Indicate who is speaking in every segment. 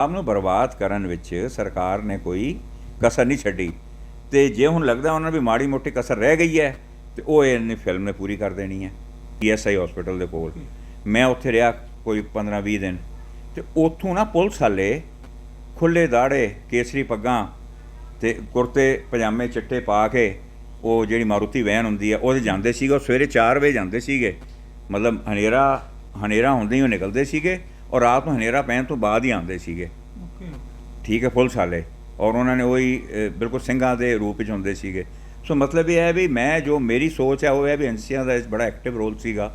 Speaker 1: ਆਪ ਨੂੰ ਬਰਬਾਦ ਕਰਨ ਵਿੱਚ ਸਰਕਾਰ ਨੇ ਕੋਈ ਕਸਰ ਨਹੀਂ ਛੱਡੀ। ਤੇ ਜੇ ਹੁਣ ਲੱਗਦਾ ਉਹਨਾਂ ਨੂੰ ਵੀ ਮਾੜੀ ਮੋਟੀ ਕਸਰ ਰਹਿ ਗਈ ਹੈ, ਤੇ ਉਹ ਇਹਨੇ ਫਿਲਮ ਨੇ ਪੂਰੀ ਕਰ ਦੇਣੀ ਹੈ ਈਐਸਆਈ ਹਸਪੀਟਲ ਦੇ ਕੋਲ। ਮੈਂ ਉੱਥੇ ਰਿਹਾ ਕੋਈ 15-20 ਦਿਨ, ਤੇ ਉੱਥੋਂ ਨਾ ਪੁਲਿਸ ਵਾਲੇ ਖੁੱਲੇ ਦਾੜੇ ਕੇਸਰੀ ਪੱਗਾਂ ਤੇ ਕੁਰਤੇ ਪਜਾਮੇ, ਚਿੱਟੇ ਪਾ ਕੇ ਉਹ ਜਿਹੜੀ ਮਾਰੂਤੀ ਵੈਨ ਹੁੰਦੀ ਹੈ, ਉਹਦੇ ਜਾਂਦੇ ਸੀਗੇ, ਉਹ ਸਵੇਰੇ 4 ਵਜੇ ਜਾਂਦੇ ਸੀਗੇ। ਮਤਲਬ ਹਨੇਰਾ ਹਨੇਰਾ ਹੁੰਦੇ ਹੀ ਉਹ ਨਿਕਲਦੇ ਸੀਗੇ। ਔਰ ਰਾਤ ਨੂੰ ਹਨੇਰਾ ਪੈਣ ਤੋਂ ਬਾਅਦ ਹੀ ਆਉਂਦੇ ਸੀਗੇ।
Speaker 2: ਓਕੇ।
Speaker 1: ਠੀਕ ਹੈ ਪੁਲਿਸ ਵਾਲੇ ਔਰ ਉਹਨਾਂ ਨੇ ਉਹੀ ਬਿਲਕੁਲ ਸਿੰਘਾਂ ਦੇ ਰੂਪ ਵਿੱਚ ਹੁੰਦੇ ਸੀਗੇ। ਸੋ ਮਤਲਬ ਇਹ ਹੈ ਵੀ ਮੈਂ ਜੋ ਮੇਰੀ ਸੋਚ ਹੈ ਉਹ ਹੈ ਵੀ ਏਜੰਸੀਆਂ ਦਾ ਇਸ ਬੜਾ ਐਕਟਿਵ ਰੋਲ ਸੀਗਾ।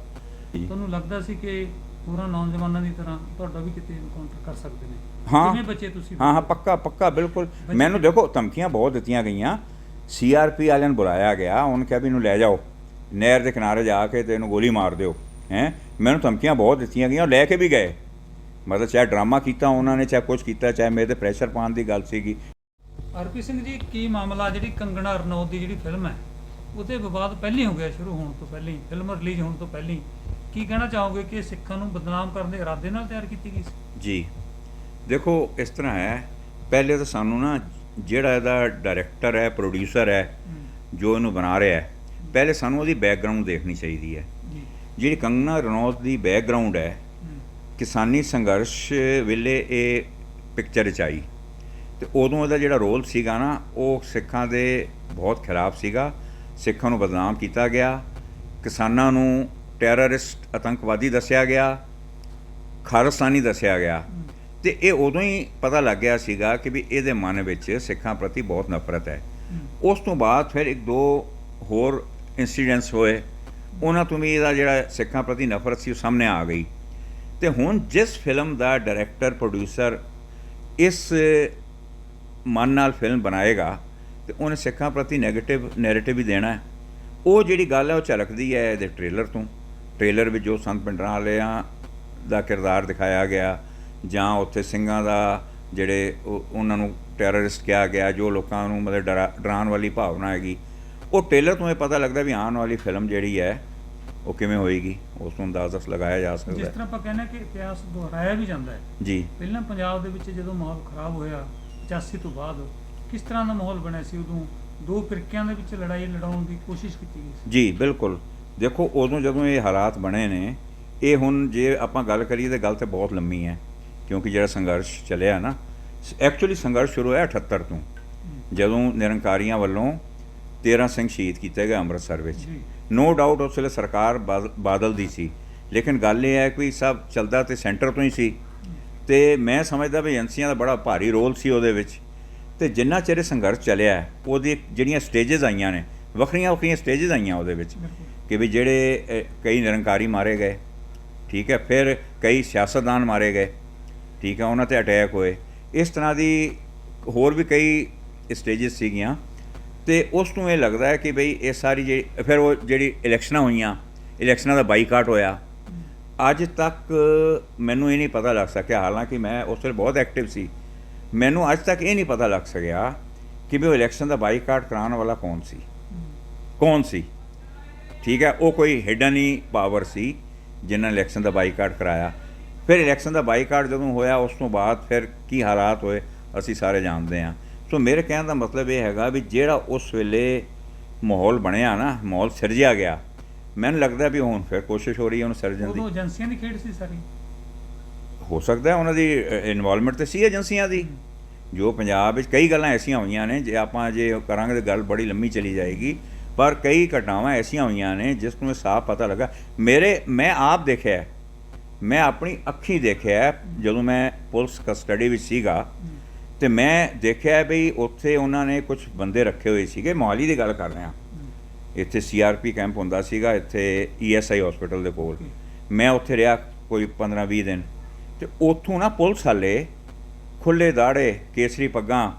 Speaker 2: ਤੁਹਾਨੂੰ ਲੱਗਦਾ ਸੀ ਕਿ ਪੂਰਾ ਨੌਜਵਾਨਾਂ ਦੀ ਤਰ੍ਹਾਂ ਤੁਹਾਡਾ ਵੀ ਕਿਤੇ ਐਨਕਾਊਂਟਰ ਕਰ ਸਕਦੇ ਨੇ?
Speaker 1: ਹਾਂ।
Speaker 2: ਕਿਵੇਂ ਬੱਚੇ ਤੁਸੀਂ?
Speaker 1: ਹਾਂ ਹਾਂ ਪੱਕਾ ਪੱਕਾ ਬਿਲਕੁਲ। ਮੈਨੂੰ ਦੇਖੋ ਧਮਕੀਆਂ ਬਹੁਤ ਦਿੱਤੀਆਂ ਗਈਆਂ। ਸੀਆਰਪੀ ਵਾਲਿਆਂ ਨੂੰ ਬੁਲਾਇਆ ਗਿਆ। ਉਹਨ ਕਿਹਾ ਵੀ ਇਹਨੂੰ ਲੈ ਜਾਓ। ਨਹਿਰ ਦੇ ਕਿਨਾਰੇ ਜਾ ਕੇ ਤੇ ਇਹਨੂੰ ਗੋਲੀ ਮਾਰ ਦਿਓ। ਹੈ? ਮੈਨੂੰ ਧਮਕੀਆਂ ਬਹੁਤ ਦਿੱਤੀਆਂ ਗਈਆਂ। ਲੈ ਕੇ ਵੀ ਗਏ। ਮਤਲਬ ਚਾਹੇ ਡਰਾਮਾ ਕੀਤਾ ਉਹਨਾਂ ਨੇ ਚਾਹੇ ਕੁਝ ਕੀਤਾ ਚਾਹੇ ਮੇਰੇ ਤੇ ਪ੍ਰੈਸ਼ਰ ਪਾਉਣ ਦੀ ਗੱਲ ਸੀਗੀ।
Speaker 2: ਆਰਪੀ ਸਿੰਘ ਜੀ ਕੀ ਮਾਮਲਾ ਜਿਹੜੀ ਕੰਗਣਾ ਰਣੌਤ ਦੀ ਜਿਹੜੀ ਫਿਲਮ ਹੈ ਉਹਦੇ ਵਿਵਾਦ ਪਹਿਲਾਂ ਹੀ ਗਿਆ ਸ਼ੁਰੂ ਹੋਣ ਤੋਂ ਪਹਿਲਾਂ ਹੀ ਫਿਲਮ ਰਿਲੀਜ਼ ਹੋਣ ਤੋਂ ਪਹਿਲਾਂ। ਹੀ ਕੀ ਕਹਿਣਾ ਚਾਹੋਗੇ ਕਿ ਸਿੱਖਾਂ ਨੂੰ ਬਦਨਾਮ ਕਰਨ ਦੇ ਇਰਾਦੇ ਨਾਲ ਤਿਆਰ ਕੀਤੀ ਗਈ ਸੀ?
Speaker 1: ਜੀ ਦੇਖੋ ਇਸ ਤਰ੍ਹਾਂ ਹੈ ਪਹਿਲੇ ਤਾਂ ਸਾਨੂੰ ਨਾ ਜਿਹੜਾ ਇਹਦਾ ਡਾਇਰੈਕਟਰ ਹੈ ਪ੍ਰੋਡਿਊਸਰ ਹੈ ਜੋ ਇਹਨੂੰ ਬਣਾ ਰਿਹਾ ਹੈ ਪਹਿਲੇ ਸਾਨੂੰ ਉਹਦੀ ਬੈਕਗ੍ਰਾਉਂਡ ਦੇਖਣੀ ਚਾਹੀਦੀ ਹੈ। ਜਿਹੜੀ ਕੰਗਨਾ ਰਣੌਤ ਦੀ ਬੈਕਗ੍ਰਾਉਂਡ ਹੈ ਕਿਸਾਨੀ ਸੰਘਰਸ਼ ਵੇਲੇ ਇਹ ਪਿਕਚਰ ਚ ਆਈ। ਤੇ ਉਦੋਂ ਇਹਦਾ ਜਿਹੜਾ ਰੋਲ ਸੀਗਾ ਨਾ, ਉਹ ਸਿੱਖਾਂ ਦੇ ਬਹੁਤ ਖਰਾਬ ਸੀਗਾ। ਸਿੱਖਾਂ ਨੂੰ ਬਦਨਾਮ ਕੀਤਾ ਗਿਆ। ਕਿਸਾਨਾਂ ਨੂੰ ਟੈਰਰਿਸਟ ਆਤੰਕਵਾਦੀ ਦੱਸਿਆ ਗਿਆ। ਖਾਲਿਸਤਾਨੀ ਦੱਸਿਆ ਗਿਆ। ਤੇ ਇਹ ਉਦੋਂ ਹੀ ਪਤਾ ਲੱਗ ਗਿਆ ਸੀਗਾ ਕਿ ਵੀ ਇਹਦੇ ਮਨ ਵਿੱਚ ਸਿੱਖਾਂ ਪ੍ਰਤੀ ਬਹੁਤ ਨਫ਼ਰਤ ਹੈ। ਉਸ ਤੋਂ ਬਾਅਦ ਫਿਰ ਇੱਕ ਦੋ ਹੋਰ ਇਨਸੀਡੈਂਟਸ ਹੋਏ। ਉਹਨਾਂ ਤੋਂ ਵੀ ਇਹਦਾ ਜਿਹੜਾ ਸਿੱਖਾਂ ਪ੍ਰਤੀ ਨਫ਼ਰਤ ਸੀ ਉਹ ਸਾਹਮਣੇ ਆ ਗਈ। ਤੇ ਹੁਣ ਜਿਸ ਫਿਲਮ ਦਾ ਡਾਇਰੈਕਟਰ, ਪ੍ਰੋਡਿਊਸਰ ਇਸ ਮਨ ਨਾਲ ਫਿਲਮ ਬਣਾਏਗਾ ਤੇ ਉਹਨੇ ਸਿੱਖਾਂ ਪ੍ਰਤੀ 네ਗੇਟਿਵ ਨੈਰੇਟਿਵ ਵੀ ਦੇਣਾ ਹੈ। ਉਹ ਜਿਹੜੀ ਗੱਲ ਹੈ ਉਹ ਝਲਕਦੀ ਹੈ ਇਹਦੇ ਟ੍ਰੇਲਰ ਤੋਂ। ਟ੍ਰੇਲਰ ਵਿੱਚ ਜੋ ਸੰਤ ਪਿੰਡਰਾਂ ਵਾਲਿਆਂ ਦਾ ਕਿਰਦਾਰ ਦਿਖਾਇਆ ਗਿਆ ਜਾਂ ਉੱਥੇ ਸਿੰਘਾਂ ਦਾ ਜਿਹੜੇ ਉਹਨਾਂ ਨੂੰ ਟੈਰਰਿਸਟ ਕਿਹਾ ਗਿਆ, ਜੋ ਲੋਕਾਂ ਨੂੰ ਮਤਲਬ ਡਰਾ- ਡਰਾਉਣ ਵਾਲੀ ਭਾਵਨਾ ਹੈਗੀ, ਉਹ ਟ੍ਰੇਲਰ ਤੋਂ ਇਹ ਪਤਾ ਲੱਗਦਾ ਵੀ ਆਉਣ ਵਾਲੀ ਫਿਲਮ ਜਿਹੜੀ ਹੈ ਉਹ ਕਿਵੇਂ ਹੋਏਗੀ ਉਸ ਨੂੰ ਅੰਦਾਜ਼ਾ ਲਗਾਇਆ ਜਾ
Speaker 2: ਜਿਸ
Speaker 1: ਸਕਦਾ ਹੈ।
Speaker 2: ਤਰ੍ਹਾਂ ਆਪਾਂ ਕਹਿੰਦੇ ਕਿ ਇਤਿਹਾਸ ਦੁਹਰਾਇਆ ਵੀ ਜਾਂਦਾ ਹੈ।
Speaker 1: ਜੀ।
Speaker 2: ਪਹਿਲਾਂ ਪੰਜਾਬ ਦੇ ਵਿੱਚ ਜਦੋਂ ਮਾਹੌਲ ਖਰਾਬ ਹੋਇਆ 85 ਤੋਂ ਬਾਅਦ ਕਿਸ ਤਰ੍ਹਾਂ ਦਾ ਮਾਹੌਲ ਬਣਿਆ ਸੀ? ਉਦੋਂ ਦੋ ਫਿਰਕਿਆਂ ਦੇ ਵਿੱਚ ਲੜਾਈ ਲੜਾਉਣ ਦੀ ਕੋਸ਼ਿਸ਼ ਕੀਤੀ ਗਈ ਸੀ।
Speaker 1: ਜੀ ਬਿਲਕੁਲ। ਦੇਖੋ ਉਦੋਂ ਜਦੋਂ ਇਹ ਹਾਲਾਤ ਬਣੇ ਨੇ ਇਹ ਹੁਣ ਜੇ ਆਪਾਂ ਗੱਲ ਕਰੀਏ ਤਾਂ ਗੱਲ ਤੇ ਬਹੁਤ ਲੰਮੀ ਹੈ ਕਿਉਂਕਿ ਜਿਹੜਾ ਸੰਘਰਸ਼ ਚੱਲਿਆ ਨਾ ਐਕਚੁਅਲੀ ਸੰਘਰਸ਼ ਸ਼ੁਰੂ ਹੋਇਆ 78 ਤੋਂ। ਜਦੋਂ ਨਿਰੰਕਾਰੀਆਂ ਵੱਲੋਂ 13 ਸਿੰਘ ਸ਼ਹੀਦ ਕੀਤੇ ਗਏ ਅੰਮ੍ਰਿਤਸਰ ਵਿੱਚ। ਨੋ ਡਾਊਟ ਉਸ ਵੇਲੇ ਸਰਕਾਰ ਬਾਦਲ ਦੀ ਸੀ। ਲੇਕਿਨ ਗੱਲ ਇਹ ਹੈ ਕਿ ਸਭ ਚੱਲਦਾ ਤੇ ਸੈਂਟਰ ਤੋਂ ਹੀ ਸੀ। ਤੇ ਮੈਂ ਸਮਝਦਾ ਵੀ ਏਜੰਸੀਆਂ ਦਾ ਬੜਾ ਭਾਰੀ ਰੋਲ ਸੀ ਉਹਦੇ ਵਿੱਚ। ਤੇ ਜਿੰਨਾ ਚਿਰ ਸੰਘਰਸ਼ ਚੱਲਿਆ ਉਹਦੀ ਜਿਹੜੀਆਂ ਸਟੇजेस ਆਈਆਂ ਨੇ ਵੱਖਰੀਆਂ ਵੱਖਰੀਆਂ ਸਟੇजेस ਆਈਆਂ ਉਹਦੇ ਵਿੱਚ। ਕਿ ਵੀ ਜਿਹੜੇ ਕਈ ਨਿਰੰਕਾਰੀ ਮਾਰੇ ਗਏ। ਠੀਕ ਹੈ ਫਿਰ ਕਈ ਸਿਆਸਤਦਾਨ ਮਾਰੇ ਗਏ। ਠੀਕ ਹੈ ਉਹਨਾਂ ਤੇ ਅਟੈਕ ਹੋਏ। ਇਸ ਤਰ੍ਹਾਂ ਦੀ ਹੋਰ ਵੀ ਕਈ ਸਟੇजेस ਸੀਗੀਆਂ। ਅਤੇ ਉਸ ਨੂੰ ਇਹ ਲੱਗਦਾ ਹੈ ਕਿ ਬਈ ਇਹ ਸਾਰੀ ਜਿਹੜੀ, ਫਿਰ ਉਹ ਜਿਹੜੀ ਇਲੈਕਸ਼ਨਾਂ ਹੋਈਆਂ, ਇਲੈਕਸ਼ਨਾਂ ਦਾ ਬਾਈਕਾਟ ਹੋਇਆ। ਅੱਜ ਤੱਕ ਮੈਨੂੰ ਇਹ ਨਹੀਂ ਪਤਾ ਲੱਗ ਸਕਿਆ, ਹਾਲਾਂਕਿ ਮੈਂ ਉਸ ਵੇਲੇ ਬਹੁਤ ਐਕਟਿਵ ਸੀ। ਮੈਨੂੰ ਅੱਜ ਤੱਕ ਇਹ ਨਹੀਂ ਪਤਾ ਲੱਗ ਸਕਿਆ ਕਿ ਵੀ ਉਹ ਇਲੈਕਸ਼ਨ ਦਾ ਬਾਈਕਾਟ ਕਰਾਉਣ ਵਾਲਾ ਕੌਣ ਸੀ। ਕੌਣ ਸੀ? ਠੀਕ ਹੈ, ਉਹ ਕੋਈ ਹਿਡਨ ਹੀ ਪਾਵਰ ਸੀ ਜਿਨ੍ਹਾਂ ਨੇ ਇਲੈਕਸ਼ਨ ਦਾ ਬਾਈਕਾਟ ਕਰਾਇਆ। ਫਿਰ ਇਲੈਕਸ਼ਨ ਦਾ ਬਾਈਕਾਟ ਜਦੋਂ ਹੋਇਆ, ਉਸ ਤੋਂ ਬਾਅਦ ਫਿਰ ਕੀ ਹਾਲਾਤ ਹੋਏ, ਅਸੀਂ ਸਾਰੇ ਜਾਣਦੇ ਹਾਂ। ਸੋ ਮੇਰੇ ਕਹਿਣ ਦਾ ਮਤਲਬ ਇਹ ਹੈਗਾ ਵੀ ਜਿਹੜਾ ਉਸ ਵੇਲੇ ਮਾਹੌਲ ਬਣਿਆ ਨਾ ਮਾਹੌਲ ਸਿਰਜਿਆ ਗਿਆ ਮੈਨੂੰ ਲੱਗਦਾ ਵੀ ਹੁਣ ਫਿਰ ਕੋਸ਼ਿਸ਼ ਹੋ ਰਹੀ ਹੈ ਉਹਨੂੰ ਸਿਰਜਣ ਦੀ।
Speaker 2: ਉਦੋਂ ਏਜੰਸੀਆਂ ਦੀ ਖੇਡ ਸੀ ਸਾਰੀ?
Speaker 1: ਹੋ ਸਕਦਾ ਹੈ ਉਹਨਾਂ ਦੀ ਇਨਵੋਲਵਮੈਂਟ ਤੇ ਸੀ ਏਜੰਸੀਆਂ ਦੀ। ਜੋ ਪੰਜਾਬ ਵਿੱਚ ਕਈ ਗੱਲਾਂ ਐਸੀਆਂ ਹੋਈਆਂ ਨੇ ਜੇ ਆਪਾਂ ਜੇ ਉਹ ਕਰਾਂਗੇ ਤਾਂ ਗੱਲ ਬੜੀ ਲੰਮੀ ਚਲੀ ਜਾਏਗੀ ਪਰ ਕਈ ਘਟਨਾਵਾਂ ਐਸੀਆਂ ਹੋਈਆਂ ਨੇ ਜਿਸ ਨੂੰ ਸਾਫ਼ ਪਤਾ ਲੱਗਾ। ਮੇਰੇ ਮੈਂ ਆਪ ਦੇਖਿਆ ਮੈਂ ਆਪਣੀ ਅੱਖੀਂ ਦੇਖਿਆ ਜਦੋਂ ਮੈਂ ਪੁਲਿਸ ਕਸਟਡੀ ਵਿੱਚ ਸੀਗਾ ਤੇ ਮੈਂ ਦੇਖਿਆ ਵੀ ਉੱਥੇ ਉਹਨਾਂ ਨੇ ਕੁਝ ਬੰਦੇ ਰੱਖੇ ਹੋਏ ਸੀਗੇ। ਮੋਹਾਲੀ ਦੀ ਗੱਲ ਕਰ ਰਿਹਾ। ਇੱਥੇ ਸੀਆਰਪੀ ਕੈਂਪ ਹੁੰਦਾ ਸੀਗਾ ਇੱਥੇ ਈਐਸਆਈ ਹਸਪੀਟਲ ਦੇ ਕੋਲ। ਮੈਂ ਉੱਥੇ ਰਿਹਾ ਕੋਈ 15-20 ਦਿਨ। ਤੇ ਉੱਥੋਂ ਨਾ ਪੁਲਿਸ ਵਾਲੇ ਖੁੱਲੇ ਦਾੜੇ ਕੇਸਰੀ ਪੱਗਾਂ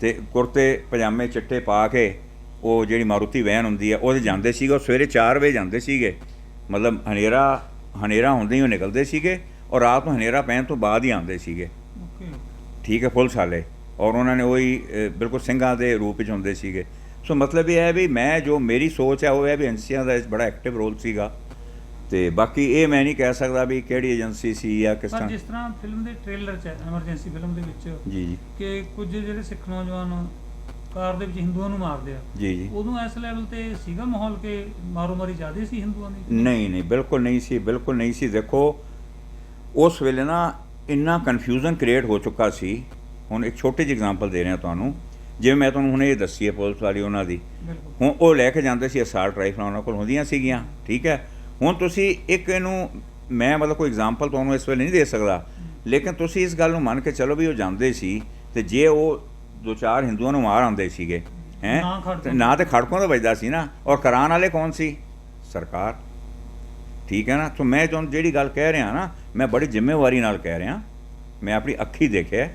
Speaker 1: ਤੇ ਕੁਰਤੇ ਪਜਾਮੇ ਚਿੱਟੇ ਪਾ ਕੇ ਉਹ ਜਿਹੜੀ ਮਾਰੂਤੀ ਵੈਨ ਹੁੰਦੀ ਹੈ ਉਹਦੇ ਜਾਂਦੇ ਸੀਗੇ। ਉਹ ਸਵੇਰੇ 4 ਵਜੇ ਜਾਂਦੇ ਸੀਗੇ। ਮਤਲਬ ਹਨੇਰਾ ਹਨੇਰਾ ਹੁੰਦੇ ਹੀ ਉਹ ਨਿਕਲਦੇ ਸੀਗੇ ਔਰ ਰਾਤ ਨੂੰ ਹਨੇਰਾ ਪੈਣ ਤੋਂ ਬਾਅਦ ਹੀ ਆਉਂਦੇ ਸੀਗੇ।
Speaker 2: ਓਕੇ।
Speaker 1: ਠੀਕ ਹੈ ਪੁਲਿਸ ਵਾਲੇ ਔਰ ਉਹਨਾਂ ਨੇ ਉਹੀ ਬਿਲਕੁਲ ਸਿੰਘਾਂ ਦੇ ਰੂਪ ਵਿੱਚ ਹੁੰਦੇ ਸੀਗੇ। ਸੋ ਮਤਲਬ ਇਹ ਹੈ ਵੀ ਮੈਂ ਜੋ ਮੇਰੀ ਸੋਚ ਹੈ ਉਹ ਹੈ ਵੀ ਏਜੰਸੀਆਂ ਦਾ ਇਸ ਬੜਾ ਐਕਟਿਵ ਰੋਲ ਸੀਗਾ। ਤੇ ਬਾਕੀ ਇਹ ਮੈਂ ਨਹੀਂ ਕਹਿ ਸਕਦਾ ਵੀ ਕਿਹੜੀ ਏਜੰਸੀ ਸੀ ਜਾਂ ਕਿਸ ਤਰ੍ਹਾਂ।
Speaker 2: ਜਿਸ ਤਰ੍ਹਾਂ ਫਿਲਮ ਦੇ ਟ੍ਰੇਲਰ 'ਚ ਐਮਰਜੈਂਸੀ ਫਿਲਮ ਦੇ ਵਿੱਚ
Speaker 1: ਜੀ ਜੀ।
Speaker 2: ਕਿ ਕੁਝ ਜਿਹੜੇ ਸਿੱਖ ਨੌਜਵਾਨ ਕਾਰ ਦੇ ਵਿੱਚ ਹਿੰਦੂਆਂ ਨੂੰ ਮਾਰਦੇ ਆ।
Speaker 1: ਜੀ ਜੀ।
Speaker 2: ਉਦੋਂ ਇਸ ਲੈਵਲ ਤੇ ਸੀਗਾ ਮਾਹੌਲ ਕਿ ਮਾਰੋ ਮਾਰੀ ਜ਼ਿਆਦੇ ਸੀ ਹਿੰਦੂਆਂ ਦੀ?
Speaker 1: ਨਹੀਂ ਨਹੀਂ ਬਿਲਕੁਲ ਨਹੀਂ ਸੀ ਬਿਲਕੁਲ ਨਹੀਂ ਸੀ। ਦੇਖੋ ਉਸ ਵੇਲੇ ਨਾ ਇੰਨਾ ਕਨਫਿਊਜ਼ਨ ਕ੍ਰੀਏਟ ਹੋ ਚੁੱਕਾ ਸੀ। ਹੁਣ ਇੱਕ ਛੋਟੀ ਜਿਹੀ ਐਗਜ਼ਾਮਪਲ ਦੇ ਰਿਹਾ ਤੁਹਾਨੂੰ। ਜਿਵੇਂ ਮੈਂ ਤੁਹਾਨੂੰ ਹੁਣੇ ਇਹ ਦੱਸੀ ਹੈ ਪੁਲਿਸ ਵਾਲੀ ਉਹਨਾਂ ਦੀ। ਹੁਣ ਉਹ ਲੈ ਕੇ ਜਾਂਦੇ ਸੀ ਅਸਾਲਟ ਰਾਈਫਲਾਂ ਉਹਨਾਂ ਕੋਲ ਹੁੰਦੀਆਂ ਸੀਗੀਆਂ ਠੀਕ ਹੈ? ਹੁਣ ਤੁਸੀਂ ਇੱਕ ਇਹਨੂੰ ਮੈਂ ਮਤਲਬ ਕੋਈ ਐਗਜ਼ਾਮਪਲ ਤੁਹਾਨੂੰ ਇਸ ਵੇਲੇ ਨਹੀਂ ਦੇ ਸਕਦਾ। ਲੇਕਿਨ ਤੁਸੀਂ ਇਸ ਗੱਲ ਨੂੰ ਮੰਨ ਕੇ ਚਲੋ ਵੀ ਉਹ ਜਾਂਦੇ ਸੀ ਤੇ ਜੇ ਉਹ ਦੋ ਚਾਰ ਹਿੰਦੂਆਂ ਨੂੰ ਮਾਰ ਆਉਂਦੇ ਸੀਗੇ ਹੈ।
Speaker 2: ਨਾ
Speaker 1: ਤੇ ਖੜਕੋਂ ਦਾ ਵੱਜਦਾ ਸੀ ਨਾ। ਔਰ ਕਰਾਨ ਵਾਲੇ ਕੌਣ ਸੀ? ਸਰਕਾਰ। ਠੀਕ ਹੈ ਨਾ? ਤਾਂ ਮੈਂ ਤੁਹਾਨੂੰ ਜਿਹੜੀ ਗੱਲ ਕਹਿ ਰਿਹਾ ਨਾ ਮੈਂ ਬੜੀ ਜ਼ਿੰਮੇਵਾਰੀ ਨਾਲ ਕਹਿ ਰਿਹਾ। ਮੈਂ ਆਪਣੀ ਅੱਖੀ ਦੇਖਿਆ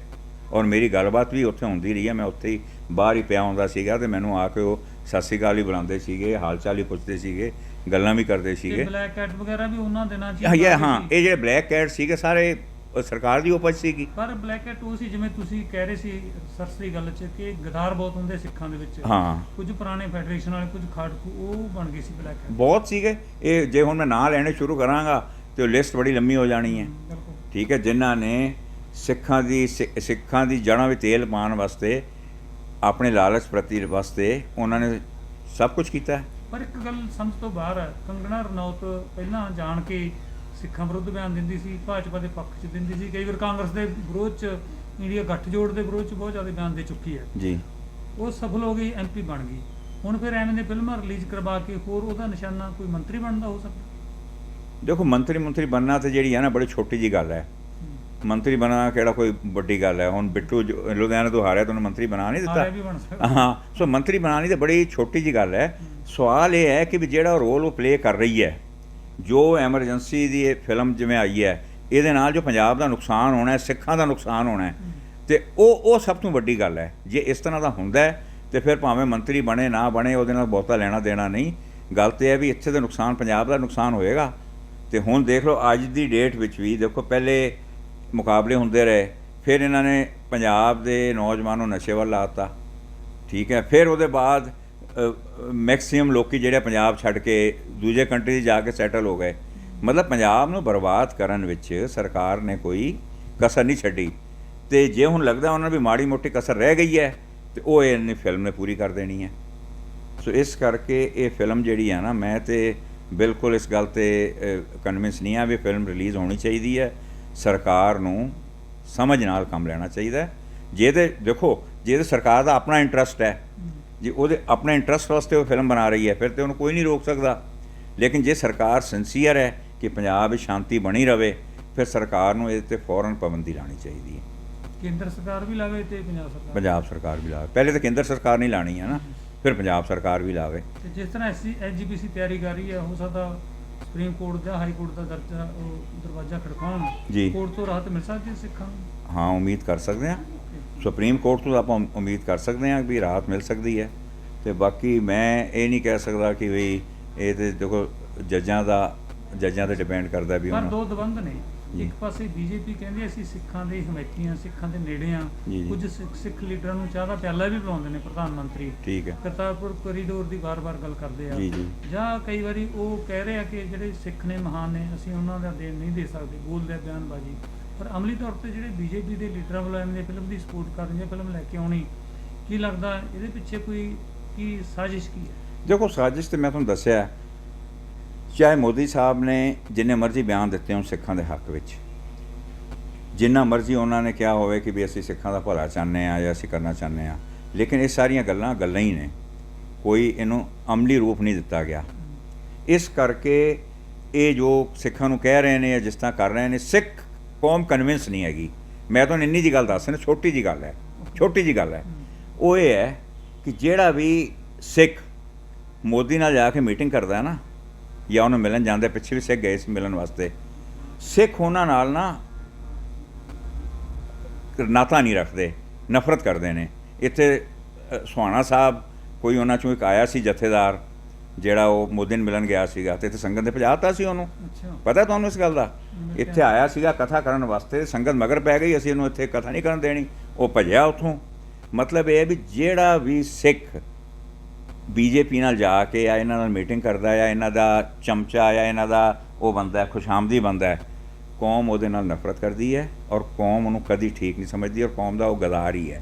Speaker 1: ਔਰ ਮੇਰੀ ਗੱਲਬਾਤ ਵੀ ਉੱਥੇ ਹੁੰਦੀ ਰਹੀ ਹੈ। ਮੈਂ ਉੱਥੇ ਹੀ ਬਾਹਰ ਹੀ ਪਿਆ ਹੁੰਦਾ ਸੀਗਾ ਤੇ ਮੈਨੂੰ ਆ ਕੇ ਉਹ ਸਤਿ ਸ਼੍ਰੀ ਅਕਾਲ ਹੀ ਬੁਲਾਉਂਦੇ ਸੀਗੇ ਹਾਲ ਚਾਲ ਹੀ ਪੁੱਛਦੇ ਸੀਗੇ ਗੱਲਾਂ ਵੀ ਕਰਦੇ ਸੀਗੇ।
Speaker 2: ਬਲੈਕ ਕੈਟ ਵਗੈਰਾ ਵੀ ਉਹਨਾਂ ਦਿਨਾਂ 'ਚ ਹੀ
Speaker 1: ਹਾਂ ਹਾਂ। ਇਹ ਜਿਹੜੇ ਬਲੈਕ ਕੈਟ ਸੀਗੇ ਸਾਰੇ ਸਰਕਾਰ ਦੀ ਉਪਜ ਸੀਗੀ।
Speaker 2: ਪਰ ਬਲੈਕ ਕੈਟ ਉਹ ਸੀ ਜਿਵੇਂ ਤੁਸੀਂ ਕਹਿ ਰਹੇ ਸੀ ਸਰਸਰੀ ਗੱਲ 'ਚ ਕਿ ਗਦਾਰ ਬਹੁਤ ਹੁੰਦੇ ਸਿੱਖਾਂ ਦੇ ਵਿੱਚ।
Speaker 1: ਹਾਂ।
Speaker 2: ਕੁਝ ਪੁਰਾਣੇ ਫੈਡਰੇਸ਼ਨ ਵਾਲੇ ਕੁਝ ਖਾੜਕੂ ਉਹ ਬਣ ਗਈ ਸੀ ਬਲੈਕ ਕੈਟ
Speaker 1: ਬਹੁਤ ਸੀਗੇ। ਇਹ ਜੇ ਹੁਣ ਮੈਂ ਨਾਂ ਲੈਣੇ ਸ਼ੁਰੂ ਕਰਾਂਗਾ ਤੇ ਉਹ ਲਿਸਟ ਬੜੀ ਲੰਮੀ ਹੋ ਜਾਣੀ ਹੈ। ਠੀਕ ਹੈ ਜਿਨ੍ਹਾਂ ਨੇ ਸਿੱਖਾਂ ਦੀ ਸਿੱਖਾਂ ਦੀ ਜੜ੍ਹਾਂ ਵਿੱਚ ਤੇਲ ਪਾਉਣ ਵਾਸਤੇ ਆਪਣੇ ਲਾਲਚ ਪ੍ਰਤੀ ਵਾਸਤੇ ਉਹਨਾਂ ਨੇ ਸਭ ਕੁਝ ਕੀਤਾ।
Speaker 2: ਪਰ ਇੱਕ ਗੱਲ ਸਮਝ ਤੋਂ ਬਾਹਰ ਹੈ ਕੰਗਣਾ ਰਣੌਤ ਪਹਿਲਾਂ ਜਾਣ ਕੇ ਸਿੱਖਾਂ ਵਿਰੁੱਧ ਬਿਆਨ ਦਿੰਦੀ ਸੀ ਭਾਜਪਾ ਦੇ ਪੱਖ 'ਚ ਦਿੰਦੀ ਸੀ ਕਈ ਵਾਰ ਕਾਂਗਰਸ ਦੇ ਵਿਰੋਧ 'ਚ ਇੰਡੀਆ ਗੱਠਜੋੜ ਦੇ ਵਿਰੋਧ 'ਚ ਬਹੁਤ ਜ਼ਿਆਦਾ ਬਿਆਨ ਦੇ ਚੁੱਕੀ ਹੈ।
Speaker 1: ਜੀ।
Speaker 2: ਉਹ ਸਫਲ ਹੋ ਗਈ ਐਮਪੀ ਬਣ ਗਈ। ਹੁਣ ਫਿਰ ਐਵੇਂ ਦੇ ਫਿਲਮਾਂ ਰਿਲੀਜ਼ ਕਰਵਾ ਕੇ ਹੋਰ ਉਹਦਾ ਨਿਸ਼ਾਨਾ ਕੋਈ ਮੰਤਰੀ ਬਣਦਾ ਹੋ ਸਕਦਾ?
Speaker 1: ਦੇਖੋ ਮੰਤਰੀ ਮੰਤਰੀ ਬਣਨਾ ਤੇ ਜਿਹੜੀ ਹੈ ਨਾ ਬੜੀ ਛੋਟੀ ਜੀ ਗੱਲ ਹੈ। ਮੰਤਰੀ ਬਣਨਾ ਕਿਹੜਾ ਕੋਈ ਵੱਡੀ ਗੱਲ ਹੈ? ਹੁਣ ਬਿੱਟੂ ਲੁਧਿਆਣਾ ਤੋਂ ਹਾਰਿਆ ਤੁਹਾਨੂੰ ਮੰਤਰੀ ਬਣਾ ਨਹੀਂ ਦਿੱਤਾ।
Speaker 2: ਬਣ
Speaker 1: ਹਾਂ ਸੋ ਮੰਤਰੀ ਬਣਾਉਣੀ ਤੇ ਬੜੀ ਛੋਟੀ ਜੀ ਗੱਲ ਹੈ। ਸਵਾਲ ਇਹ ਹੈ ਕਿ ਵੀ ਜਿਹੜਾ ਰੋਲ ਉਹ ਪਲੇ ਕਰ ਰਹੀ ਹੈ ਜੋ ਐਮਰਜੈਂਸੀ ਦੀ ਇਹ ਫਿਲਮ ਜਿਵੇਂ ਆਈ ਹੈ ਇਹਦੇ ਨਾਲ ਜੋ ਪੰਜਾਬ ਦਾ ਨੁਕਸਾਨ ਹੋਣਾ ਹੈ ਸਿੱਖਾਂ ਦਾ ਨੁਕਸਾਨ ਹੋਣਾ ਹੈ ਤੇ ਉਹ ਉਹ ਸਭ ਤੋਂ ਵੱਡੀ ਗੱਲ ਹੈ। ਜੇ ਇਸ ਤਰ੍ਹਾਂ ਦਾ ਹੁੰਦਾ ਤੇ ਫਿਰ ਭਾਵੇਂ ਮੰਤਰੀ ਬਣੇ ਨਾ ਬਣੇ ਉਹਦੇ ਨਾਲ ਬਹੁਤਾ ਲੈਣਾ ਦੇਣਾ ਨਹੀਂ। ਗੱਲ ਤੇ ਹੈ ਵੀ ਇੱਥੇ ਦਾ ਨੁਕਸਾਨ ਪੰਜਾਬ ਦਾ ਨੁਕਸਾਨ ਹੋਏਗਾ। ਤੇ ਹੁਣ ਦੇਖ ਲਓ, ਅੱਜ ਦੀ ਡੇਟ ਵਿੱਚ ਵੀ ਦੇਖੋ, ਪਹਿਲੇ ਮੁਕਾਬਲੇ ਹੁੰਦੇ ਰਹੇ, ਫਿਰ ਇਹਨਾਂ ਨੇ ਪੰਜਾਬ ਦੇ ਨੌਜਵਾਨ ਨੂੰ ਨਸ਼ੇ ਵੱਲ ਲਾਤਾ, ਠੀਕ ਹੈ, ਫਿਰ ਉਹਦੇ ਬਾਅਦ ਮੈਕਸਿਮਮ ਲੋਕੀ ਜਿਹੜੇ ਪੰਜਾਬ ਛੱਡ ਕੇ ਦੂਜੇ ਕੰਟਰੀ 'ਚ ਜਾ ਕੇ ਸੈਟਲ ਹੋ ਗਏ। ਮਤਲਬ ਪੰਜਾਬ ਨੂੰ ਬਰਬਾਦ ਕਰਨ ਵਿੱਚ ਸਰਕਾਰ ਨੇ ਕੋਈ ਕਸਰ ਨਹੀਂ ਛੱਡੀ। ਤੇ ਜੇ ਹੁਣ ਲੱਗਦਾ ਉਹਨਾਂ ਨੂੰ ਵੀ ਮਾੜੀ ਮੋਟੀ ਕਸਰ ਰਹਿ ਗਈ ਹੈ, ਤੇ ਉਹ ਇਹਨੇ ਫਿਲਮ ਨੇ ਪੂਰੀ ਕਰ ਦੇਣੀ ਹੈ। ਸੋ ਇਸ ਕਰਕੇ ਇਹ ਫਿਲਮ ਜਿਹੜੀ ਆ ਨਾ, ਮੈਂ ਤੇ ਬਿਲਕੁਲ ਇਸ ਗੱਲ ਤੇ ਕਨਵਿੰਸ ਨਹੀਂ ਆ ਵੀ ਫਿਲਮ ਰਿਲੀਜ਼ ਹੋਣੀ ਚਾਹੀਦੀ ਹੈ। ਸਰਕਾਰ ਨੂੰ ਸਮਝ ਨਾਲ ਕੰਮ ਲੈਣਾ ਚਾਹੀਦਾ ਹੈ। ਜੇ ਤੇ ਦੇਖੋ ਜੇ ਤੇ ਸਰਕਾਰ ਦਾ ਆਪਣਾ ਇੰਟਰਸਟ ਹੈ ਜੇ ਉਹਦੇ ਆਪਣੇ ਇੰਟਰਸਟ ਵਾਸਤੇ ਉਹ ਫਿਲਮ ਬਣਾ ਰਹੀ ਹੈ ਫਿਰ ਤੇ ਉਹਨੂੰ ਕੋਈ ਨਹੀਂ ਰੋਕ ਸਕਦਾ। ਲੇਕਿਨ ਜੇ ਸਰਕਾਰ ਸਿੰਸੀਅਰ ਹੈ ਕਿ ਪੰਜਾਬ ਵਿੱਚ ਸ਼ਾਂਤੀ ਬਣੀ ਰਵੇ ਫਿਰ ਸਰਕਾਰ ਨੂੰ ਇਹਦੇ ਤੇ ਫੌਰਨ ਪਾਬੰਦੀ ਲਾਣੀ ਚਾਹੀਦੀ ਹੈ।
Speaker 2: ਕੇਂਦਰ ਸਰਕਾਰ ਵੀ ਲਾਵੇ ਤੇ ਪੰਜਾਬ ਸਰਕਾਰ?
Speaker 1: ਪੰਜਾਬ ਸਰਕਾਰ ਵੀ ਲਾਵੇ। ਪਹਿਲੇ ਤਾਂ ਕੇਂਦਰ ਸਰਕਾਰ ਨਹੀਂ ਲਾਣੀ ਹੈ ਨਾ। ਫਿਰ ਪੰਜਾਬ ਸਰਕਾਰ ਵੀ ਲਾਵੇ।
Speaker 2: ਤੇ ਜਿਸ ਤਰ੍ਹਾਂ ਐਸਜੀਪੀਸੀ ਤਿਆਰੀ ਕਰ ਰਹੀ ਹੈ ਹੋ ਸਕਦਾ ਸੁਪਰੀਮ ਕੋਰਟ ਜਾਂ ਹਾਈ ਕੋਰਟ ਦਾ ਦਰਜਾ ਉਹ ਦਰਵਾਜ਼ਾ ਖੜਕਾਉਣ। ਕੋਰਟ ਤੋਂ ਰਾਹਤ ਮਿਲ ਸਕਦੀ ਹੈ ਸਿੱਖਾਂ ਨੂੰ?
Speaker 1: ਹਾਂ ਉਮੀਦ ਕਰ ਸਕਦੇ ਹਾਂ। ਸੁਪਰੀਮ ਕੋਰਟ ਤੋਂ ਆਪਾਂ ਉਮੀਦ ਕਰ ਸਕਦੇ ਹਾਂ ਵੀ ਰਾਹਤ ਮਿਲ ਸਕਦੀ ਹੈ। ਤੇ ਬਾਕੀ ਮੈਂ ਇਹ ਨਹੀਂ ਕਹਿ ਸਕਦਾ ਕਿ ਵੀ ਇਹ ਤੇ ਦੇਖੋ ਜੱਜਾਂ ਦਾ ਜੱਜਾਂ ਤੇ ਡਿਪੈਂਡ ਕਰਦਾ ਵੀ
Speaker 2: ਪਰ ਦੋ ਦਬੰਧ ਨੇ। ਇੱਕ ਪਾਸੇ ਬੀਜੇਪੀ ਕਹਿੰਦੀ ਅਸੀਂ ਸਿੱਖਾਂ ਦੇ ਹਮਾਇਤੀਆਂ ਸਿੱਖਾਂ ਦੇ ਨੇੜੇ ਆ। ਕੁਝ ਸਿੱਖ ਲੀਡਰਾਂ ਨੂੰ ਚਾਹ ਦਾ ਪਿਆਲਾ ਵੀ ਪਿਲਾਉਂਦੇ ਨੇ ਪ੍ਰਧਾਨ ਮੰਤਰੀ।
Speaker 1: ਠੀਕ ਹੈ।
Speaker 2: ਕਰਤਾਰਪੁਰ ਕੋਰੀਡੋਰ ਦੀ ਵਾਰ-ਵਾਰ ਗੱਲ ਕਰਦੇ ਆ।
Speaker 1: ਜੀ,
Speaker 2: ਕਈ ਵਾਰੀ ਉਹ ਕਹਿ ਰਹੇ ਆ ਕਿ ਜਿਹੜੇ ਸਿੱਖ ਨੇ ਮਹਾਨ ਨੇ ਅਸੀਂ ਉਹਨਾਂ ਦਾ ਦੇਣ ਨਹੀਂ ਦੇ ਸਕਦੇ ਬੋਲਦੇ ਆ ਬਿਆਨਬਾਜ਼ੀ। ਪਰ ਅਮਲੀ ਤੌਰ ਤੇ ਜਿਹੜੇ ਬੀਜੇਪੀ ਦੇ ਲੀਡਰਾਂ ਵੱਲੋਂ ਐਵੇਂ ਫਿਲਮ ਦੀ ਸਪੋਰਟ ਕਰਨ ਜਾਂ ਫਿਲਮ ਲੈ ਕੇ ਆਉਣੀ ਕੀ ਲੱਗਦਾ ਇਹਦੇ ਪਿੱਛੇ ਕੋਈ ਕੀ ਸਾਜ਼ਿਸ਼ ਕੀ ਹੈ?
Speaker 1: ਦੇਖੋ ਸਾਜ਼ਿਸ਼ ਤੇ ਮੈਂ ਤੁਹਾਨੂੰ ਦੱਸਿਆ ਚਾਹੇ ਮੋਦੀ ਸਾਹਿਬ ਨੇ ਜਿੰਨੇ ਮਰਜ਼ੀ ਬਿਆਨ ਦਿੱਤੇ ਹੋਣ ਸਿੱਖਾਂ ਦੇ ਹੱਕ ਵਿੱਚ। ਜਿੰਨਾ ਮਰਜ਼ੀ ਉਹਨਾਂ ਨੇ ਕਿਹਾ ਹੋਵੇ ਕਿ ਵੀ ਅਸੀਂ ਸਿੱਖਾਂ ਦਾ ਭਲਾ ਚਾਹੁੰਦੇ ਆ ਜਾਂ ਅਸੀਂ ਕਰਨਾ ਚਾਹੁੰਦੇ ਆ ਲੇਕਿਨ ਇਹ ਸਾਰੀਆਂ ਗੱਲਾਂ ਗੱਲਾਂ ਹੀ ਨੇ। ਕੋਈ ਇਹਨੂੰ ਅਮਲੀ ਰੂਪ ਨਹੀਂ ਦਿੱਤਾ ਗਿਆ। ਇਸ ਕਰਕੇ ਇਹ ਜੋ ਸਿੱਖਾਂ ਨੂੰ ਕਹਿ ਰਹੇ ਨੇ ਜਾਂ ਜਿਸ ਤਰ੍ਹਾਂ ਕਰ ਰਹੇ ਨੇ, ਸਿੱਖ ਕੌਮ ਕਨਵਿੰਸ ਨਹੀਂ ਹੈਗੀ। ਮੈਂ ਤੁਹਾਨੂੰ ਇੰਨੀ ਜੀ ਗੱਲ ਦੱਸ ਰਿਹਾ, ਛੋਟੀ ਜੀ ਗੱਲ ਹੈ। ਛੋਟੀ ਜੀ ਗੱਲ ਹੈ। ਉਹ ਇਹ ਹੈ ਕਿ ਜਿਹੜਾ ਵੀ ਸਿੱਖ ਮੋਦੀ ਨਾਲ ਜਾ ਕੇ ਮੀਟਿੰਗ ਕਰਦਾ ਹੈ ਨਾ ਜਾਂ ਉਹਨੂੰ ਮਿਲਣ ਜਾਂਦੇ ਪਿੱਛੇ ਵੀ ਸਿੱਖ ਗਏ ਸੀ ਮਿਲਣ ਵਾਸਤੇ। ਸਿੱਖ ਉਹਨਾਂ ਨਾਲ ਨਾ ਨਾਤਾ ਨਹੀਂ ਰੱਖਦੇ ਨਫ਼ਰਤ ਕਰਦੇ ਨੇ। ਇੱਥੇ ਸੁਹਾਣਾ ਸਾਹਿਬ ਕੋਈ ਉਹਨਾਂ ਚੋਂ ਇੱਕ ਆਇਆ ਸੀ ਜਥੇਦਾਰ ਜਿਹੜਾ ਉਹ ਮੋਦੀ ਨੂੰ ਮਿਲਣ ਗਿਆ ਸੀਗਾ ਤੇ ਇੱਥੇ ਸੰਗਤ ਨੇ ਭਜਾਤਾ ਸੀ ਉਹਨੂੰ। ਪਤਾ ਤੁਹਾਨੂੰ ਇਸ ਗੱਲ ਦਾ? ਇੱਥੇ ਆਇਆ ਸੀਗਾ ਕਥਾ ਕਰਨ ਵਾਸਤੇ ਸੰਗਤ ਮਗਰ ਪੈ ਗਈ ਅਸੀਂ ਇਹਨੂੰ ਇੱਥੇ ਕਥਾ ਨਹੀਂ ਕਰਨ ਦੇਣੀ। ਉਹ ਭਜਿਆ ਉੱਥੋਂ। ਮਤਲਬ ਇਹ ਵੀ ਜਿਹੜਾ ਵੀ ਸਿੱਖ ਬੀਜੇਪੀ ਨਾਲ ਜਾ ਕੇ ਆ ਇਹਨਾਂ ਨਾਲ ਮੀਟਿੰਗ ਕਰਦਾ ਆ ਇਹਨਾਂ ਦਾ ਚਮਚਾ ਆ ਇਹਨਾਂ ਦਾ ਉਹ ਬੰਦਾ ਹੈ ਖੁਸ਼ਾਮਦੀ ਬੰਦਾ ਹੈ। ਕੌਮ ਉਹਦੇ ਨਾਲ ਨਫ਼ਰਤ ਕਰਦੀ ਹੈ ਔਰ ਕੌਮ ਉਹਨੂੰ ਕਦੀ ਠੀਕ ਨਹੀਂ ਸਮਝਦੀ ਔਰ ਕੌਮ ਦਾ ਉਹ ਗਦਾਰ ਹੀ ਹੈ।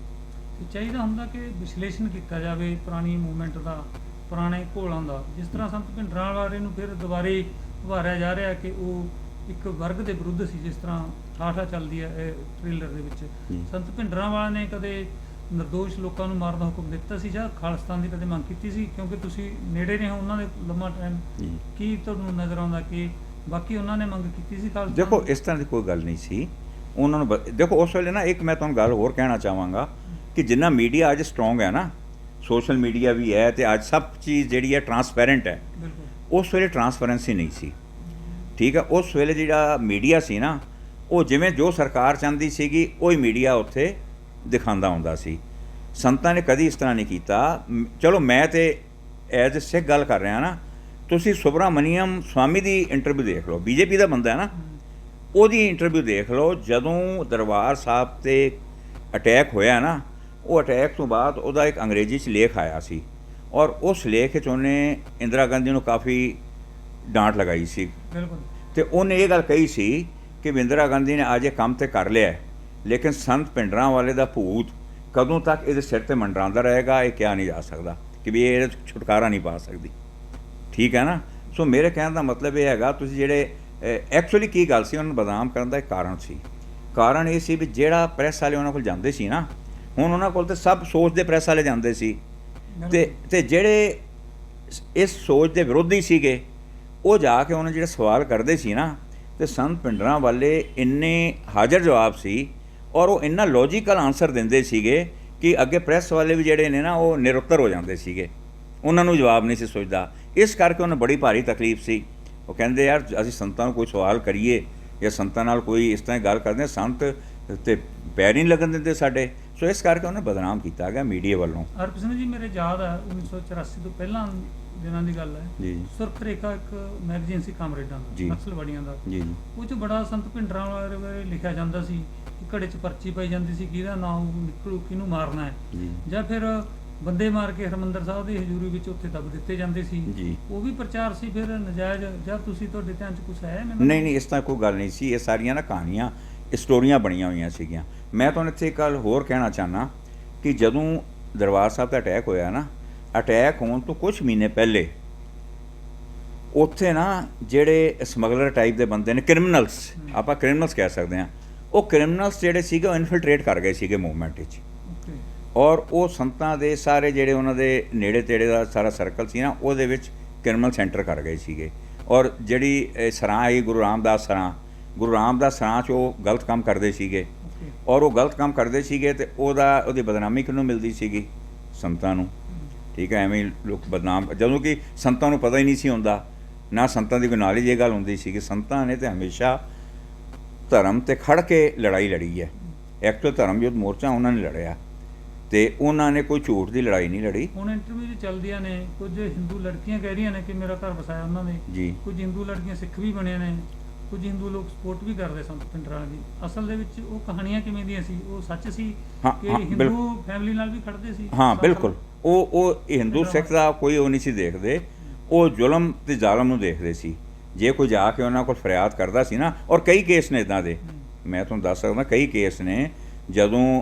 Speaker 2: ਚਾਹੀਦਾ ਹੁੰਦਾ ਕਿ ਵਿਸ਼ਲੇਸ਼ਣ ਕੀਤਾ ਜਾਵੇ ਪੁਰਾਣੀ ਮੂਵਮੈਂਟ ਦਾ ਪੁਰਾਣੇ ਘੋਲਾਂ ਦਾ। ਜਿਸ ਤਰ੍ਹਾਂ ਸੰਤ ਭਿੰਡਰਾਂ ਵਾਲੇ ਨੂੰ ਫਿਰ ਦੁਬਾਰੇ ਉਭਾਰਿਆ ਜਾ ਰਿਹਾ ਕਿ ਉਹ ਇੱਕ ਵਰਗ ਦੇ ਵਿਰੁੱਧ ਸੀ ਜਿਸ ਤਰ੍ਹਾਂ ਠਾਠਾ ਚੱਲਦੀ ਹੈ ਇਹ ਟ੍ਰੇਲਰ ਦੇ ਵਿੱਚ। ਸੰਤ ਭਿੰਡਰਾਂ ਵਾਲਾ ਨੇ ਕਦੇ ਨਿਰਦੋਸ਼ ਲੋਕਾਂ ਨੂੰ ਮਾਰਨ ਦਾ ਹੁਕਮ ਦਿੱਤਾ ਸੀ ਜਾਂ ਖਾਲਿਸਤਾਨ ਦੀ ਕਦੇ ਮੰਗ ਕੀਤੀ ਸੀ? ਕਿਉਂਕਿ ਤੁਸੀਂ ਨੇੜੇ ਰਹੇ ਹੋ ਉਹਨਾਂ ਦੇ ਲੰਮਾ ਟਾਈਮ ਕੀ ਤੁਹਾਨੂੰ ਨਜ਼ਰ ਆਉਂਦਾ ਕਿ ਬਾਕੀ ਉਹਨਾਂ ਨੇ ਮੰਗ ਕੀਤੀ ਸੀ ਖਾਲਿਸਤਾਨ
Speaker 1: ਦੇਖੋ? ਇਸ ਤਰ੍ਹਾਂ ਦੀ ਕੋਈ ਗੱਲ ਨਹੀਂ ਸੀ। ਉਹਨਾਂ ਨੂੰ ਦੇਖੋ ਉਸ ਵੇਲੇ ਨਾ ਇੱਕ ਮੈਂ ਤੁਹਾਨੂੰ ਗੱਲ ਹੋਰ ਕਹਿਣਾ ਚਾਹਾਂਗਾ ਕਿ ਜਿੰਨਾ ਮੀਡੀਆ ਅੱਜ ਸਟਰੋਂਗ ਹੈ ਨਾ ਸੋਸ਼ਲ ਮੀਡੀਆ ਵੀ ਹੈ ਤੇ ਅੱਜ ਸਭ ਚੀਜ਼ ਜਿਹੜੀ ਹੈ ਟਰਾਂਸਪੈਰੈਂਟ ਹੈ। ਉਸ ਵੇਲੇ ਟਰਾਂਸਪੇਰੈਂਸੀ ਨਹੀਂ ਸੀ। ਠੀਕ ਹੈ ਉਸ ਵੇਲੇ ਜਿਹੜਾ ਮੀਡੀਆ ਸੀ ਨਾ ਉਹ ਜਿਵੇਂ ਜੋ ਸਰਕਾਰ ਚਾਹੁੰਦੀ ਸੀਗੀ ਉਹੀ ਮੀਡੀਆ ਉੱਥੇ ਦਿਖਾਉਂਦਾ ਹੁੰਦਾ ਸੀ। ਸੰਤਾਂ ਨੇ ਕਦੀ ਇਸ ਤਰ੍ਹਾਂ ਨਹੀਂ ਕੀਤਾ। ਚਲੋ ਮੈਂ ਤੇ ਐਜ਼ ਸਿੱਖ ਗੱਲ ਕਰ ਰਿਹਾ ਨਾ ਤੁਸੀਂ ਸੁਬਰਾਮਨੀਅਮ ਸਵਾਮੀ ਦੀ ਇੰਟਰਵਿਊ ਦੇਖ ਲਓ। ਬੀਜੇਪੀ ਦਾ ਬੰਦਾ ਹੈ ਨਾ। ਉਹਦੀ ਇੰਟਰਵਿਊ ਦੇਖ ਲਓ। ਜਦੋਂ ਦਰਬਾਰ ਸਾਹਿਬ ਤੇ ਅਟੈਕ ਹੋਇਆ ਨਾ ਉਹ ਅਟੈਕ ਤੋਂ ਬਾਅਦ ਉਹਦਾ ਇੱਕ ਅੰਗਰੇਜ਼ੀ 'ਚ ਲੇਖ ਆਇਆ ਸੀ। ਔਰ ਉਸ ਲੇਖ 'ਚ ਉਹਨੇ ਇੰਦਰਾ ਗਾਂਧੀ ਨੂੰ ਕਾਫੀ ਡਾਂਟ ਲਗਾਈ ਸੀ।
Speaker 2: ਬਿਲਕੁਲ।
Speaker 1: ਤੇ ਉਹਨੇ ਇਹ ਗੱਲ ਕਹੀ ਸੀ ਕਿ ਵੀ ਇੰਦਰਾ ਗਾਂਧੀ ਨੇ ਅੱਜ ਇਹ ਕੰਮ ਤੇ ਕਰ ਲਿਆ ਲੇਕਿਨ ਸੰਤ ਪਿੰਡਰਾਂ ਵਾਲੇ ਦਾ ਭੂਤ ਕਦੋਂ ਤੱਕ ਇਹਦੇ ਸਿਰ ਤੇ ਮੰਡਰਾਉਂਦਾ ਰਹੇਗਾ ਇਹ ਕਿਹਾ ਨਹੀਂ ਜਾ ਸਕਦਾ ਕਿ ਵੀ ਇਹ ਛੁਟਕਾਰਾ ਨਹੀਂ ਪਾ ਸਕਦੀ। ਠੀਕ ਹੈ ਨਾ? ਸੋ ਮੇਰੇ ਕਹਿਣ ਦਾ ਮਤਲਬ ਇਹ ਹੈਗਾ ਤੁਸੀਂ ਜਿਹੜੇ ਐਕਚੁਅਲੀ ਕੀ ਗੱਲ ਸੀ ਉਹਨਾਂ ਨੂੰ ਬਦਨਾਮ ਕਰਨ ਦਾ ਇੱਕ ਕਾਰਨ ਸੀ। ਕਾਰਨ ਇਹ ਸੀ ਵੀ ਜਿਹੜਾ ਪ੍ਰੈਸ ਵਾਲੇ ਉਹਨਾਂ ਕੋਲ ਜਾਂਦੇ ਸੀ ਨਾ ਹੁਣ ਉਹਨਾਂ ਕੋਲ ਤੇ ਸਭ ਸੋਚ ਦੇ ਪ੍ਰੈਸ ਵਾਲੇ ਜਾਂਦੇ ਸੀ। ਤੇ ਤੇ ਜਿਹੜੇ ਇਸ ਸੋਚ ਦੇ ਵਿਰੋਧੀ ਸੀਗੇ ਉਹ ਜਾ ਕੇ ਉਹਨਾਂ ਜਿਹੜੇ ਸਵਾਲ ਕਰਦੇ ਸੀ ਨਾ ਤੇ ਸੰਤ ਪਿੰਡਰਾਂ ਵਾਲੇ ਇੰਨੇ ਹਾਜ਼ਰ ਜਵਾਬ ਸੀ ਔਰ ਉਹ ਇੰਨਾ ਲੌਜੀਕਲ ਆਨਸਰ ਦਿੰਦੇ ਸੀਗੇ ਕਿ ਅੱਗੇ ਪ੍ਰੈਸ ਵਾਲੇ ਵੀ ਜਿਹੜੇ ਨੇ ਨਾ ਉਹ ਨਿਰੁੱਤਰ ਹੋ ਜਾਂਦੇ ਸੀਗੇ। ਉਹਨਾਂ ਨੂੰ ਜਵਾਬ ਨਹੀਂ ਸੀ ਸੋਚਦਾ। ਇਸ ਕਰਕੇ ਉਹਨੂੰ ਬੜੀ ਭਾਰੀ ਤਕਲੀਫ ਸੀ। ਉਹ ਕਹਿੰਦੇ ਯਾਰ ਅਸੀਂ ਸੰਤਾਂ ਨੂੰ ਕੋਈ ਸਵਾਲ ਕਰੀਏ ਜਾਂ ਸੰਤਾਂ ਨਾਲ ਕੋਈ ਇਸ ਤਰ੍ਹਾਂ ਗੱਲ ਕਰਦੇ ਸੰਤ ਤੇ ਪੈਰ ਨਹੀਂ ਲੱਗਣ ਦਿੰਦੇ ਸਾਡੇ। ਸੋ ਇਸ ਕਰਕੇ ਉਹਨੇ ਬਦਨਾਮ ਕੀਤਾ ਗਿਆ ਮੀਡੀਆ ਵੱਲੋਂ।
Speaker 2: ਹਰਪ ਸਿੰਘ ਜੀ ਮੇਰੇ ਯਾਦ ਹੈ 1984 ਤੋਂ ਪਹਿਲਾਂ ਦਿਨਾਂ ਦੀ ਗੱਲ ਹੈ।
Speaker 1: ਜੀ
Speaker 2: ਸੁਰਖ ਰੇਖਾ ਇੱਕ ਮੈਗਜ਼ੀਨ ਸੀ ਕਾਮਰੇਡਾਂ। ਦਾ ਨਕਸਲਵਾੜੀਆਂ ਦਾ।
Speaker 1: ਜੀ ਜੀ।
Speaker 2: ਉਹ ਚ ਬੜਾ ਸੰਤ ਭਿੰਡਰਾਂ ਬਾਰੇ ਲਿਖਿਆ ਜਾਂਦਾ ਸੀ ਘੜੇ 'ਚ ਪਰਚੀ ਪਾਈ ਜਾਂਦੀ ਸੀ ਕਿਹਦਾ ਨਾਮ ਨਿਕਲੂ ਕਿਹਨੂੰ ਮਾਰਨਾ ਹੈ।
Speaker 1: ਜੀ।
Speaker 2: ਫਿਰ ਬੰਦੇ ਮਾਰ ਕੇ ਹਰਮੰਦਰ ਸਾਹਿਬ ਦੀ ਹਜ਼ੂਰੀ ਵਿੱਚ ਉੱਥੇ ਦਬ ਦਿੱਤੇ ਜਾਂਦੇ ਸੀ। ਉਹ ਵੀ ਪ੍ਰਚਾਰ ਸੀ ਫਿਰ ਨਜਾਇਜ਼ ਜਾਂ ਤੁਸੀਂ ਤੁਹਾਡੇ ਧਿਆਨ 'ਚ ਕੁਝ ਹੈ ਮੈਨੂੰ
Speaker 1: ਨਹੀਂ ਨਹੀਂ ਇਸ ਤਰ੍ਹਾਂ ਕੋਈ ਗੱਲ ਨਹੀਂ ਸੀ। ਇਹ ਸਾਰੀਆਂ ਨਾ ਕਹਾਣੀਆਂ ਸਟੋਰੀਆਂ ਬਣੀਆਂ ਹੋਈਆਂ ਸੀਗੀਆਂ। ਮੈਂ ਤੁਹਾਨੂੰ ਇੱਥੇ ਇੱਕ ਗੱਲ ਹੋਰ ਕਹਿਣਾ ਚਾਹਨਾ ਕਿ ਜਦੋਂ ਦਰਬਾਰ ਸਾਹਿਬ ਦਾ ਅਟੈਕ ਹੋਇਆ ਨਾ ਅਟੈਕ ਹੋਣ ਤੋਂ ਕੁਝ ਮਹੀਨੇ ਪਹਿਲੇ ਉੱਥੇ ਨਾ ਜਿਹੜੇ ਸਮਗਲਰ ਟਾਈਪ ਦੇ ਬੰਦੇ ਨੇ ਕ੍ਰਿਮੀਨਲਸ ਆਪਾਂ ਕ੍ਰਿਮੀਨਲਸ ਕਹਿ ਸਕਦੇ ਹਾਂ ਉਹ ਕ੍ਰਿਮੀਨਲਸ ਜਿਹੜੇ ਸੀਗੇ ਉਹ ਇਨਫਿਲਟ੍ਰੇਟ ਕਰ ਗਏ ਸੀਗੇ ਮੂਵਮੈਂਟ ਵਿੱਚ। ਔਰ ਉਹ ਸੰਤਾਂ ਦੇ ਸਾਰੇ ਜਿਹੜੇ ਉਹਨਾਂ ਦੇ ਨੇੜੇ ਤੇੜੇ ਦਾ ਸਾਰਾ ਸਰਕਲ ਸੀ ਨਾ ਉਹਦੇ ਵਿੱਚ ਕ੍ਰਿਮੀਨਲ ਸੈਂਟਰ ਕਰ ਗਏ ਸੀਗੇ। ਔਰ ਜਿਹੜੀ ਸਰਾਂ ਆਈ ਗੁਰੂ ਰਾਮਦਾਸ ਸਰਾਂ ਗੁਰੂ ਰਾਮਦਾਸ ਸਰਾਂ 'ਚ ਉਹ ਗਲਤ ਕੰਮ ਕਰਦੇ ਸੀਗੇ। ਔਰ ਉਹ ਗਲਤ ਕੰਮ ਕਰਦੇ ਸੀਗੇ ਤੇ ਉਹਦਾ ਉਹਦੀ ਬਦਨਾਮੀ ਕਿਹਨੂੰ ਮਿਲਦੀ ਸੀਗੀ? ਸੰਤਾਂ ਨੂੰ। ਠੀਕ ਹੈ ਐਵੇਂ ਲੋਕ ਬਦਨਾਮ ਜਦੋਂ ਕਿ ਸੰਤਾਂ ਨੂੰ ਪਤਾ ਹੀ ਨਹੀਂ ਸੀ ਹੁੰਦਾ। ਨਾ ਸੰਤਾਂ ਦੀ ਕੋਈ ਨਾਲੇਜ ਇਹ ਗੱਲ ਹੁੰਦੀ ਸੀ ਕਿ ਸੰਤਾਂ ਨੇ ਤੇ ਹਮੇਸ਼ਾ ਧਰਮ ਤੇ ਖੜ ਕੇ ਲੜਾਈ ਲੜੀ ਹੈ। ਐਕਚੁਅਲ ਧਰਮ ਯੁੱਧ ਮੋਰਚਾ ਉਹਨਾਂ ਨੇ ਲੜਿਆ। ਤੇ ਉਹਨਾਂ ਨੇ ਕੋਈ ਝੂਠ ਦੀ ਲੜਾਈ ਨਹੀਂ ਲੜੀ।
Speaker 2: ਹੁਣ ਇੰਟਰਵਿਊ ਚੱਲਦੀਆਂ ਨੇ। ਕੁਝ ਹਿੰਦੂ ਲੜਕੀਆਂ ਕਹਿ ਰਹੀਆਂ ਨੇ ਕਿ ਮੇਰਾ ਘਰ ਵਸਾਇਆ ਉਹਨਾਂ ਨੇ।
Speaker 1: ਜੀ।
Speaker 2: ਕੁਝ ਹਿੰਦੂ ਲੜਕੀਆਂ ਸਿੱਖ ਵੀ ਬਣੀਆਂ ਨੇ। ਕੁਝ ਹਿੰਦੂ ਲੋਕ ਸਪੋਰਟ ਵੀ ਕਰਦੇ ਸੰਤ ਪਿੰਡਰਾਂ ਦੀ। ਅਸਲ ਦੇ ਵਿੱਚ ਉਹ ਕਹਾਣੀਆਂ ਕਿਵੇਂ ਦੀਆਂ ਸੀ? ਉਹ ਸੱਚ ਸੀ ਕਿ ਹਿੰਦੂ। ਫੈਮਿਲੀ ਨਾਲ ਵੀ ਖੜਦੇ ਸੀ?
Speaker 1: ਹਾਂ ਬਿਲਕੁਲ। ਉਹ ਉਹ ਹਿੰਦੂ ਸਿੱਖ ਦਾ ਕੋਈ ਉਹ ਨਹੀਂ ਸੀ ਦੇਖਦੇ। ਉਹ ਜ਼ੁਲਮ ਤੇ ਜ਼ਾਲਮ ਨੂੰ ਦੇਖਦੇ ਸੀ। ਜੇ ਕੋਈ ਜਾ ਕੇ ਉਹਨਾਂ ਕੋਲ ਫਰਿਆਦ ਕਰਦਾ ਸੀ ਨਾ ਔਰ ਕਈ ਕੇਸ ਨੇ ਇਦਾਂ ਦੇ। ਮੈਂ ਤੁਹਾਨੂੰ ਦੱਸ ਸਕਦਾ ਕਈ ਕੇਸ ਨੇ ਜਦੋਂ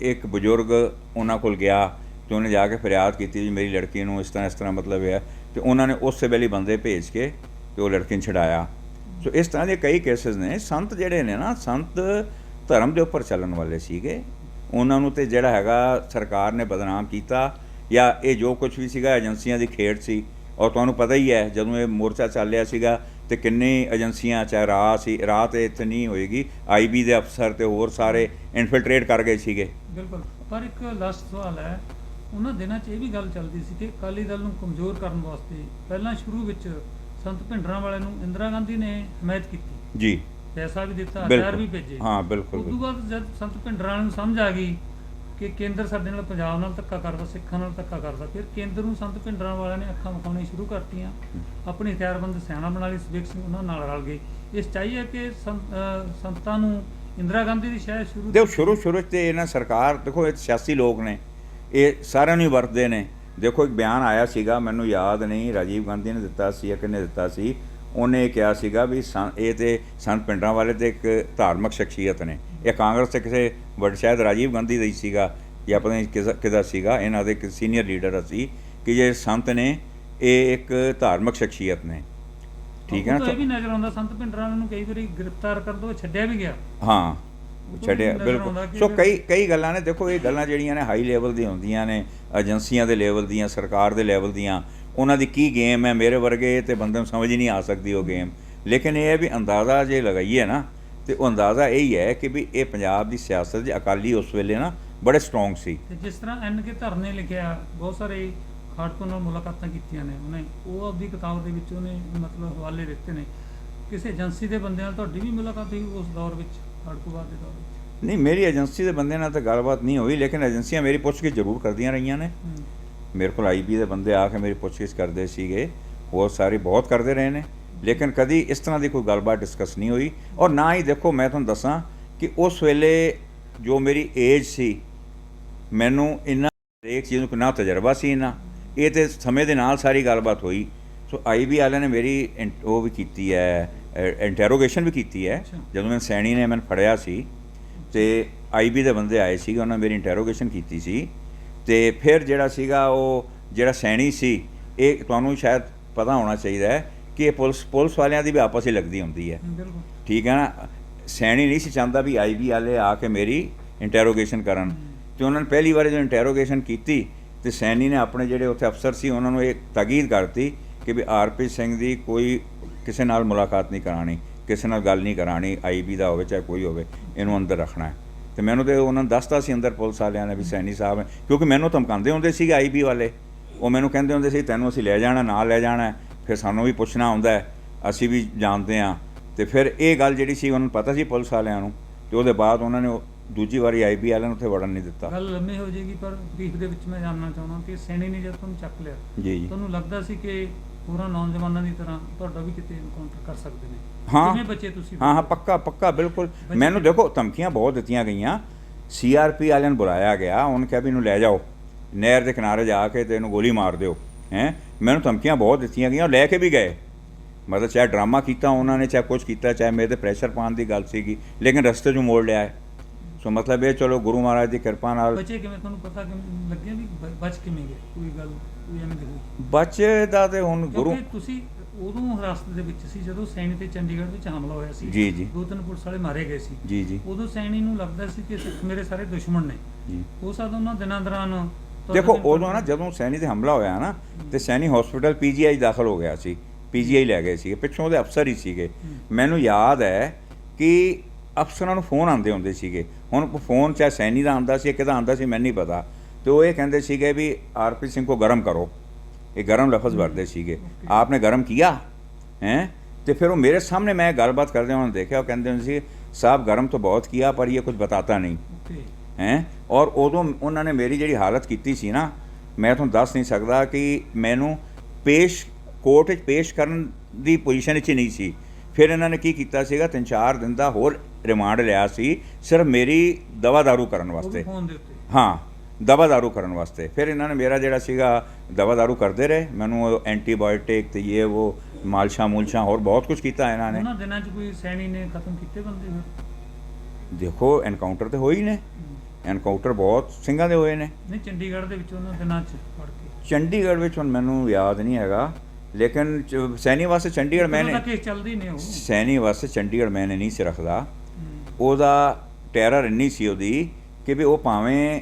Speaker 1: ਇੱਕ ਬਜ਼ੁਰਗ ਉਹਨਾਂ ਕੋਲ ਗਿਆ ਤੇ ਉਹਨੇ ਜਾ ਕੇ ਫਰਿਆਦ ਕੀਤੀ ਵੀ ਮੇਰੀ ਲੜਕੀ ਨੂੰ ਇਸ ਤਰ੍ਹਾਂ ਇਸ ਤਰ੍ਹਾਂ ਮਤਲਬ ਹੈ ਤੇ ਉਹਨਾਂ ਨੇ ਉਸੇ ਵੇਲੇ ਬੰਦੇ ਭੇਜ ਕੇ ਤੇ ਉਹ ਲੜਕੀ ਨੂੰ ਛਡਾਇਆ। ਸੋ ਇਸ ਤਰ੍ਹਾਂ ਦੇ ਕਈ ਕੇਸਸ ਨੇ ਸੰਤ ਜਿਹੜੇ ਨੇ ਨਾ ਸੰਤ ਧਰਮ ਦੇ ਉੱਪਰ ਚੱਲਣ ਵਾਲੇ ਸੀਗੇ। ਉਹਨਾਂ ਨੂੰ ਤੇ ਜਿਹੜਾ ਹੈਗਾ ਸਰਕਾਰ ਨੇ ਬਦਨਾਮ ਕੀਤਾ ਜਾਂ ਇਹ ਜੋ ਕੁਝ ਵੀ ਸੀਗਾ ਏਜੰਸੀਆਂ ਦੀ ਖੇਡ ਸੀ ਔਰ ਤੁਹਾਨੂੰ ਪਤਾ ਹੀ ਹੈ ਜਦੋਂ ਇਹ ਮੋਰਚਾ ਚੱਲਿਆ ਸੀਗਾ ਤੇ ਕਿੰਨੀ ਏਜੰਸੀਆਂ ਚਾਹੇ ਰਾਹ ਸੀ ਰਾਹ ਤੇ ਇੱਥੇ ਨਹੀਂ ਹੋਏਗੀ। ਆਈਬੀ ਦੇ ਅਫਸਰ ਤੇ ਹੋਰ ਸਾਰੇ ਇਨਫਿਲਟ੍ਰੇਟ ਕਰ ਗਏ ਸੀਗੇ।
Speaker 2: ਬਿਲਕੁਲ। ਪਰ ਇੱਕ ਲਾਸਟ ਸਵਾਲ ਹੈ ਉਹਨਾਂ ਦਿਨਾਂ 'ਚ ਇਹ ਵੀ ਗੱਲ ਚੱਲਦੀ ਸੀ ਕਿ ਅਕਾਲੀ ਦਲ ਨੂੰ ਕਮਜ਼ੋਰ ਕਰਨ ਵਾਸਤੇ ਪਹਿਲਾਂ ਸ਼ੁਰੂ ਵਿੱਚ ਸੰਤ ਭਿੰਡਰਾਂ ਵਾਲੇ ਨੂੰ ਇੰਦਰਾ ਗਾਂਧੀ ਨੇ ਹਮਾਇਤ ਕੀਤੀ।
Speaker 1: ਜੀ।
Speaker 2: ਪੈਸਾ ਵੀ ਦਿੱਤਾ ਹਥਿਆਰ ਵੀ ਭੇਜੇ।
Speaker 1: ਹਾਂ ਬਿਲਕੁਲ
Speaker 2: ਉਸ ਤੋਂ ਬਾਅਦ ਜਦ ਸੰਤ ਭਿੰਡਰਾਂ ਨੂੰ ਸਮਝ ਆ ਗਈ ਕਿ ਕੇਂਦਰ ਸਾਡੇ ਨਾਲ ਪੰਜਾਬ ਨਾਲ ਧੱਕਾ ਕਰਦਾ, ਸਿੱਖਾਂ ਨਾਲ ਧੱਕਾ ਕਰਦਾ। ਫਿਰ ਕੇਂਦਰ ਨੂੰ ਸੰਤ ਭਿੰਡਰਾਂ ਵਾਲਿਆਂ ਨੇ ਅੱਖਾਂ ਵਿਖਾਉਣੀਆਂ ਸ਼ੁਰੂ ਕਰਤੀਆਂ। ਆਪਣੀ ਹਥਿਆਰਬੰਦ ਸੈਨਾ ਬਣਾ ਲਈ ਸੁਬੇਗ ਸਿੰਘ ਉਹਨਾਂ ਨਾਲ ਰਲ ਗਏ। ਇਸ ਚਾਹੀਏ ਕਿ ਸੰਤ- ਸੰਤਾਂ ਨੂੰ ਇੰਦਰਾ ਗਾਂਧੀ ਦੀ ਸ਼ਾਇਦ ਸ਼ੁਰੂ
Speaker 1: ਦੇਖੋ ਸ਼ੁਰੂ ਸ਼ੁਰੂ 'ਚ ਤੇ ਇਹਨਾਂ ਸਰਕਾਰ, ਦੇਖੋ, ਇਹ ਸਿਆਸੀ ਲੋਕ ਨੇ। ਇਹ ਸਾਰਿਆਂ ਨੂੰ ਹੀ ਵਰਤਦੇ ਨੇ। ਦੇਖੋ, ਇੱਕ ਬਿਆਨ ਆਇਆ ਸੀਗਾ, ਮੈਨੂੰ ਯਾਦ ਨਹੀਂ, ਰਾਜੀਵ ਗਾਂਧੀ ਨੇ ਦਿੱਤਾ ਸੀ ਜਾਂ ਕਿਹਨੇ ਦਿੱਤਾ ਸੀ? ਉਹਨੇ ਕਿਹਾ ਸੀਗਾ ਵੀ ਇਹ ਤੇ ਸੰਤ ਪਿੰਡਰਾਂ ਵਾਲੇ ਤੇ ਇੱਕ ਧਾਰਮਿਕ ਸ਼ਖਸੀਅਤ ਨੇ। ਇਹ ਕਾਂਗਰਸ ਤੇ ਕਿਸੇ ਵੱਡ ਸ਼ਾਇਦ ਰਾਜੀਵ ਗਾਂਧੀ ਦਾ ਹੀ ਸੀਗਾ ਜਾਂ ਪਤਾ ਨਹੀਂ ਕਿਸ ਕਿਹਦਾ ਸੀਗਾ ਇਹਨਾਂ ਦੇ ਇੱਕ ਸੀਨੀਅਰ ਲੀਡਰ ਅਸੀਂ ਕਿ ਜੇ ਸੰਤ ਨੇ ਇਹ ਇੱਕ ਧਾਰਮਿਕ ਸ਼ਖਸੀਅਤ ਨੇ। ਠੀਕ ਹੈ ਨਾ?
Speaker 2: ਇਹ ਵੀ ਨਜ਼ਰ ਆਉਂਦਾ ਸੰਤ ਪਿੰਡਰਾਂ ਨੂੰ ਕਈ ਵਾਰੀ ਗ੍ਰਿਫਤਾਰ ਕਰ ਦੋ ਛੱਡਿਆ ਵੀ ਗਿਆ।
Speaker 1: ਹਾਂ ਛੱਡਿਆ ਬਿਲਕੁਲ। ਸੋ ਕਈ ਕਈ ਗੱਲਾਂ ਨੇ ਦੇਖੋ ਇਹ ਗੱਲਾਂ ਜਿਹੜੀਆਂ ਨੇ ਹਾਈ ਲੈਵਲ ਦੀਆਂ ਹੁੰਦੀਆਂ ਨੇ ਏਜੰਸੀਆਂ ਦੇ ਲੈਵਲ ਦੀਆਂ ਸਰਕਾਰ ਦੇ ਲੈਵਲ ਦੀਆਂ ਉਹਨਾਂ ਦੀ ਕੀ ਗੇਮ ਹੈ ਮੇਰੇ ਵਰਗੇ ਤੇ ਬੰਦੇ ਨੂੰ ਸਮਝ ਹੀ ਨਹੀਂ ਆ ਸਕਦੀ ਉਹ ਗੇਮ। ਲੇਕਿਨ ਇਹ ਹੈ ਵੀ ਅੰਦਾਜ਼ਾ ਜੇ ਲਗਾਈਏ ਨਾ ਤੇ ਉਹ ਅੰਦਾਜ਼ਾ ਇਹ ਹੀ ਹੈ ਕਿ ਵੀ ਇਹ ਪੰਜਾਬ ਦੀ ਸਿਆਸਤ 'ਚ ਅਕਾਲੀ ਉਸ ਵੇਲੇ ਨਾ ਬੜੇ ਸਟਰੋਂਗ ਸੀ।
Speaker 2: ਤੇ ਜਿਸ ਤਰ੍ਹਾਂ ਐਨ ਕੇ ਧਰ ਨੇ ਲਿਖਿਆ ਬਹੁਤ ਸਾਰੇ ਖਾੜਕੂ ਨਾਲ ਮੁਲਾਕਾਤਾਂ ਕੀਤੀਆਂ ਨੇ ਉਹਨੇ ਉਹ ਆਪਦੀ ਕਿਤਾਬ ਦੇ ਵਿੱਚ ਉਹਨੇ ਮਤਲਬ ਹਵਾਲੇ ਦਿੱਤੇ ਨੇ। ਕਿਸੇ ਏਜੰਸੀ ਦੇ ਬੰਦੇ ਨਾਲ ਤੁਹਾਡੀ ਵੀ ਮੁਲਾਕਾਤ ਹੋਈ ਉਸ ਦੌਰ ਵਿੱਚ ਖਾੜਕੂਵਾਦ ਦੇ ਦੌਰ ਵਿੱਚ?
Speaker 1: ਨਹੀਂ ਮੇਰੀ ਏਜੰਸੀ ਦੇ ਬੰਦੇ ਨਾਲ ਤਾਂ ਗੱਲਬਾਤ ਨਹੀਂ ਹੋਈ ਲੇਕਿਨ ਏਜੰਸੀਆਂ ਮੇਰੀ ਪੁੱਛਗਿੱਛ ਜ਼ਰੂਰ ਕਰਦੀਆਂ ਰਹੀਆਂ ਨੇ। ਮੇਰੇ ਕੋਲ ਆਈਬੀ ਦੇ ਬੰਦੇ ਆ ਕੇ ਮੇਰੀ ਪੁੱਛਗਿੱਛ ਕਰਦੇ ਸੀਗੇ। ਹੋਰ ਸਾਰੇ ਬਹੁਤ ਕਰਦੇ ਰਹੇ ਨੇ। ਲੇਕਿਨ ਕਦੀ ਇਸ ਤਰ੍ਹਾਂ ਦੀ ਕੋਈ ਗੱਲਬਾਤ ਡਿਸਕਸ ਨਹੀਂ ਹੋਈ। ਔਰ ਨਾ ਹੀ ਦੇਖੋ ਮੈਂ ਤੁਹਾਨੂੰ ਦੱਸਾਂ ਕਿ ਉਸ ਵੇਲੇ ਜੋ ਮੇਰੀ ਏਜ ਸੀ ਮੈਨੂੰ ਇੰਨਾ ਇੱਕ ਚੀਜ਼ ਨੂੰ ਨਾ ਤਜਰਬਾ ਸੀ ਨਾ ਇਹ ਤੇ ਸਮੇਂ ਦੇ ਨਾਲ ਸਾਰੀ ਗੱਲਬਾਤ ਹੋਈ। ਸੋ ਆਈਬੀ ਵਾਲਿਆਂ ਨੇ ਮੇਰੀ ਉਹ ਵੀ ਕੀਤੀ ਹੈ ਇੰਟਰੋਗੇਸ਼ਨ ਵੀ ਕੀਤੀ ਹੈ। ਜਦੋਂ ਮੈਂ ਸੈਣੀ ਨੇ ਮੈਨੂੰ ਫੜਿਆ ਸੀ ਤੇ ਆਈਬੀ ਦੇ ਬੰਦੇ ਆਏ ਸੀਗੇ ਉਹਨਾਂ ਨੇ ਮੇਰੀ ਇੰਟਰੋਗੇਸ਼ਨ ਕੀਤੀ ਸੀ। ਤੇ ਫਿਰ ਜਿਹੜਾ ਸੀਗਾ ਉਹ ਜਿਹੜਾ ਸੈਣੀ ਸੀ ਇਹ ਤੁਹਾਨੂੰ ਸ਼ਾਇਦ ਪਤਾ ਹੋਣਾ ਚਾਹੀਦਾ ਹੈ ਕਿ ਇਹ ਪੁਲਿਸ ਪੁਲਿਸ ਵਾਲਿਆਂ ਦੀ ਵੀ ਆਪਸ ਵਿੱਚ ਲੱਗਦੀ ਹੁੰਦੀ ਹੈ।
Speaker 2: ਹੂੰ, ਬਿਲਕੁਲ।
Speaker 1: ਠੀਕ ਹੈ ਨਾ? ਸੈਣੀ ਨਹੀਂ ਸੀ ਚਾਹੁੰਦਾ ਵੀ ਆਈਬੀ ਵਾਲੇ ਆ ਕੇ ਮੇਰੀ ਇੰਟਰੋਗੇਸ਼ਨ ਕਰਨ। ਤੇ ਉਹਨਾਂ ਨੇ ਪਹਿਲੀ ਵਾਰ ਜਦੋਂ ਇੰਟਰੋਗੇਸ਼ਨ ਕੀਤੀ ਤੇ ਸੈਣੀ ਨੇ ਆਪਣੇ ਜਿਹੜੇ ਉੱਥੇ ਅਫਸਰ ਸੀ ਉਹਨਾਂ ਨੂੰ ਇਹ ਤਾਕੀਦ ਕਰਤੀ ਕਿ ਵੀ ਆਰਪੀ ਸਿੰਘ ਦੀ ਕੋਈ ਕਿਸੇ ਨਾਲ ਮੁਲਾਕਾਤ ਨਹੀਂ ਕਰਾਣੀ ਕਿਸੇ ਨਾਲ ਗੱਲ ਨਹੀਂ ਕਰਾਣੀ ਆਈਬੀ ਦਾ ਹੋਵੇ ਚਾਹੇ ਕੋਈ ਹੋਵੇ ਇਹਨੂੰ ਅੰਦਰ ਰੱਖਣਾ ਹੈ। ਤੇ ਮੈਨੂੰ ਤੇ ਉਹਨਾਂ ਨੇ ਦੱਸਤਾ ਸੀ ਅੰਦਰ ਪੁਲਿਸ ਵਾਲਿਆਂ ਨੇ ਵੀ ਸੈਣੀ ਸਾਹਿਬ ਹੈ ਕਿਉਂਕਿ ਮੈਨੂੰ ਧਮਕਾਉਂਦੇ ਹੁੰਦੇ ਸੀਗੇ ਆਈਬੀ ਵਾਲੇ। ਉਹ ਮੈਨੂੰ ਕਹਿੰਦੇ ਹੁੰਦੇ ਸੀ ਤੈਨੂੰ ਅਸੀਂ ਲੈ ਜਾਣਾ ਨਾਲ ਲੈ ਜਾਣਾ। ਫਿਰ ਸਾਨੂੰ ਵੀ ਪੁੱਛਣਾ ਹੁੰਦਾ ਅਸੀਂ ਵੀ ਜਾਣਦੇ ਹਾਂ। ਤੇ ਫਿਰ ਇਹ ਗੱਲ ਜਿਹੜੀ ਸੀ ਉਹਨਾਂ ਨੂੰ ਪਤਾ ਸੀ ਪੁਲਿਸ ਵਾਲਿਆਂ ਨੂੰ ਤੇ ਉਹਦੇ ਬਾਅਦ ਉਹਨਾਂ ਨੇ ਦੂਜੀ ਵਾਰੀ ਆਈਬੀ ਵਾਲਿਆਂ ਨੂੰ ਉੱਥੇ ਵੜਨ ਨਹੀਂ ਦਿੱਤਾ।
Speaker 2: ਗੱਲ ਲੰਮੀ ਹੋ ਜਾਏਗੀ ਪਰ ਬਰੀਫ ਦੇ ਵਿੱਚ ਮੈਂ ਜਾਣਨਾ ਚਾਹੁੰਦਾ ਕਿ ਸੈਣੀ ਨੇ ਜਦ ਤੁਹਾਨੂੰ ਚੱਕ ਲਿਆ
Speaker 1: ਜੀ ਜੀ।
Speaker 2: ਤੁਹਾਨੂੰ ਲੱਗਦਾ ਸੀ ਕਿ ਪੂਰਾ ਨੌਜਵਾਨਾਂ ਦੀ ਤਰ੍ਹਾਂ ਤੁਹਾਡਾ ਵੀ ਕਿਤੇ ਐਨਕਾਊਂਟਰ ਕਰ ਸਕਦੇ ਨੇ?
Speaker 1: ਹਾਂ।
Speaker 2: ਕਿਵੇਂ ਬਚੇ ਤੁਸੀਂ?
Speaker 1: ਹਾਂ ਹਾਂ ਪੱਕਾ ਪੱਕਾ ਬਿਲਕੁਲ। ਮੈਨੂੰ ਦੇਖੋ ਧਮਕੀਆਂ ਬਹੁਤ ਦਿੱਤੀਆਂ ਗਈਆਂ। ਸੀਆਰਪੀ ਵਾਲਿਆਂ ਨੂੰ ਬੁਲਾਇਆ ਗਿਆ। ਉਹਨੇ ਕਿਹਾ ਵੀ ਇਹਨੂੰ ਲੈ ਜਾਓ। ਨਹਿਰ ਦੇ ਕਿਨਾਰੇ ਜਾ ਕੇ ਤੇ ਇਹਨੂੰ ਗੋਲੀ ਮਾਰ ਦਿਓ। ਹੈ? ਮੈਨੂੰ ਧਮਕੀਆਂ ਬਹੁਤ ਦਿੱਤੀਆਂ ਗਈਆਂ। ਲੈ ਕੇ ਵੀ ਗਏ। ਮਤਲਬ ਚਾਹੇ ਡਰਾਮਾ ਕੀਤਾ ਉਹਨਾਂ ਨੇ ਚਾਹੇ ਕੁਝ ਕੀਤਾ ਚਾਹੇ ਮੇਰੇ ਤੇ ਪ੍ਰੈਸ਼ਰ ਪਾਉਣ ਦੀ ਗੱਲ ਸੀਗੀ। ਲੇਕਿਨ ਰਸਤੇ 'ਚੋਂ ਮੋੜ ਲਿਆ ਸੋ ਮਤਲਬ ਇਹ ਚਲੋ ਗੁਰੂ ਮਹਾਰਾਜ ਦੀ ਕਿਰਪਾ ਨਾਲ
Speaker 2: ਬਚੇ ਕਿਵੇਂ? ਤੁਹਾਨੂੰ ਪਤਾ ਕਿ ਲੱਗਿਆ ਵੀ ਬਚ ਕਿਵੇਂ ਗਏ? ਕੋਈ ਗੱਲ ਕੋਈ ਐਵੇਂ ਦੀ ਹੋਈ?
Speaker 1: ਬੱਚੇ ਦਾ ਤੇ ਹੁਣ ਗੁਰੂ
Speaker 2: ਤੁਸੀਂ ਉਦੋਂ ਹਿਰਾਸਤ ਦੇ ਵਿੱਚ ਸੀ ਜਦੋਂ ਸੈਣੀ ਤੇ ਚੰਡੀਗੜ੍ਹ ਵਿੱਚ ਹਮਲਾ ਹੋਇਆ ਸੀ।
Speaker 1: ਜੀ, ਜੀ।
Speaker 2: ਦੋ ਤਿੰਨ ਪੁਲਿਸ ਵਾਲੇ ਮਾਰੇ ਗਏ ਸੀ।
Speaker 1: ਜੀ ਜੀ।
Speaker 2: ਉਦੋਂ ਸੈਣੀ ਨੂੰ ਲੱਗਦਾ ਸੀ ਕਿ ਸਿੱਖ ਮੇਰੇ ਸਾਰੇ ਦੁਸ਼ਮਣ ਨੇ।
Speaker 1: ਜੀ।
Speaker 2: ਉਹ ਸਾਦ ਉਹਨਾਂ ਦਿਨਾਂ ਦੌਰਾਨ
Speaker 1: ਦੇਖੋ ਉਦੋਂ ਨਾ ਜਦੋਂ ਸੈਣੀ ਤੇ ਹਮਲਾ ਹੋਇਆ ਨਾ ਤੇ ਸੈਣੀ ਹਸਪੀਟਲ ਪੀਜੀਆਈ ਦਾਖਲ ਹੋ ਗਿਆ ਸੀ। ਪੀਜੀਆਈ ਲੈ ਗਏ ਸੀਗੇ। ਪਿੱਛੋਂ ਉਹਦੇ ਅਫਸਰ ਹੀ ਸੀਗੇ। ਮੈਨੂੰ ਯਾਦ ਹੈ ਕਿ ਅਫਸਰਾਂ ਨੂੰ ਫੋਨ ਆਉਂਦੇ ਹੁੰਦੇ ਸੀਗੇ। ਹੁਣ ਫੋਨ ਚਾਹੇ ਸੈਣੀ ਦਾ ਆਉਂਦਾ ਸੀ ਕਿਹਦਾ ਆਉਂਦਾ ਸੀ ਮੈਨੂੰ ਨਹੀਂ ਪਤਾ। ਤੇ ਉਹ ਇਹ ਕਹਿੰਦੇ ਸੀਗੇ ਵੀ ਆਰਪੀ ਸਿੰਘ ਕੋ ਗਰਮ ਕਰੋ। ਇਹ ਗਰਮ ਲਫ਼ਜ਼ ਵਰਦੇ ਸੀਗੇ। ਆਪਨੇ ਗਰਮ ਕੀਤਾ ਹੈ? ਤੇ ਫਿਰ ਉਹ ਮੇਰੇ ਸਾਹਮਣੇ ਮੈਂ ਗੱਲਬਾਤ ਕਰਦੇ ਉਹਨਾਂ ਨੇ ਦੇਖਿਆ ਉਹ ਕਹਿੰਦੇ ਹੁੰਦੇ ਸੀ ਸਾਹਿਬ ਗਰਮ ਤਾਂ ਬਹੁਤ ਕੀਤਾ ਪਰ ਇਹ ਕੁਝ ਬਤਾਤਾ ਨਹੀਂ। ਹੈ? ਔਰ ਉਦੋਂ ਉਹਨਾਂ ਨੇ ਮੇਰੀ ਜਿਹੜੀ ਹਾਲਤ ਕੀਤੀ ਸੀ ਨਾ ਮੈਂ ਤੁਹਾਨੂੰ ਦੱਸ ਨਹੀਂ ਸਕਦਾ ਕਿ ਮੈਨੂੰ ਪੇਸ਼ ਕੋਰਟ ਵਿੱਚ ਪੇਸ਼ ਕਰਨ ਦੀ ਪੋਜੀਸ਼ਨ ਵਿੱਚ ਹੀ ਨਹੀਂ ਸੀ। ਫਿਰ ਇਹਨਾਂ ਨੇ ਕੀ ਕੀਤਾ ਸੀਗਾ? ਤਿੰਨ ਚਾਰ ਦਿਨ ਦਾ ਹੋਰ ਰਿਮਾਂਡ ਲਿਆ ਸੀ ਸਿਰਫ ਮੇਰੀ ਦਵਾ ਦਾਰੂ ਕਰਨ ਵਾਸਤੇ। ਹਾਂ। ਦਵਾ ਦਾਰੂ ਕਰਨ ਵਾਸਤੇ। ਫਿਰ ਇਹਨਾਂ ਨੇ ਮੇਰਾ ਜਿਹੜਾ ਸੀਗਾ ਦਵਾ ਦਾਰੂ ਕਰਦੇ ਰਹੇ। ਮੈਨੂੰ ਐਂਟੀਬਾਇਓਟਿਕ ਤੇ ਇਹ ਉਹ ਮਾਲਸ਼ਾ ਮੂਲਸ਼ਾ ਹੋਰ ਬਹੁਤ ਕੁਝ ਕੀਤਾ ਇਹਨਾਂ ਨੇ।
Speaker 2: ਉਹਨਾਂ ਦਿਨਾਂ 'ਚ ਕੋਈ ਸੈਣੀ ਨੇ ਖਤਮ ਕੀਤੇ ਬੰਦੇ ਫਿਰ?
Speaker 1: ਦੇਖੋ ਐਨਕਾਊਂਟਰ ਤੇ ਹੋਈ ਨੇ। ਐਨਕਾਊਂਟਰ ਬਹੁਤ ਸਿੰਘਾਂ ਦੇ ਹੋਏ ਨੇ।
Speaker 2: ਨਹੀਂ ਚੰਡੀਗੜ੍ਹ ਦੇ ਵਿੱਚ ਉਹਨਾਂ ਦਿਨਾਂ 'ਚ ਪੜ ਕੇ।
Speaker 1: ਚੰਡੀਗੜ੍ਹ ਵਿੱਚ ਹੁਣ ਮੈਨੂੰ ਯਾਦ ਨਹੀਂ ਹੈਗਾ। ਲੇਕਿਨ ਸੈਣੀ ਵਾਸਤੇ ਚੰਡੀਗੜ੍ਹ ਮੈਨੇ
Speaker 2: ਦਾ ਕੇਸ ਚੱਲਦੀ ਨੇ ਉਹ।
Speaker 1: ਸੈਣੀ ਵਾਸਤੇ ਚੰਡੀਗੜ੍ਹ ਮੈਨੇ ਨਹੀਂ ਸੀ ਰੱਖਦਾ।
Speaker 2: ਹੂੰ।
Speaker 1: ਉਹਦਾ ਟੈਰਰ ਇੰਨੀ ਸੀ ਉਹਦੀ ਕਿ ਵੀ ਉਹ ਭਾਵੇਂ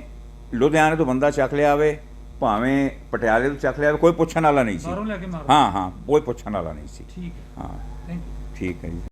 Speaker 1: ਲੁਧਿਆਣੇ ਤੋਂ ਬੰਦਾ ਚੱਕ ਲਿਆ ਆਵੇ ਭਾਵੇਂ ਪਟਿਆਲੇ ਤੋਂ ਚੱਕ ਲਿਆ ਆਵੇ ਕੋਈ ਪੁੱਛਣ ਵਾਲਾ ਨਹੀਂ ਸੀ।
Speaker 2: ਬਾਹਰੋਂ ਲੈ ਕੇ ਮਾਰੋ।
Speaker 1: ਹਾਂ ਹਾਂ ਕੋਈ ਪੁੱਛਣ ਵਾਲਾ ਨਹੀਂ ਸੀ।
Speaker 2: ਠੀਕ ਹੈ।
Speaker 1: ਹਾਂ।
Speaker 2: ਥੈਂਕ ਯੂ
Speaker 1: ਠੀਕ ਹੈ ਜੀ।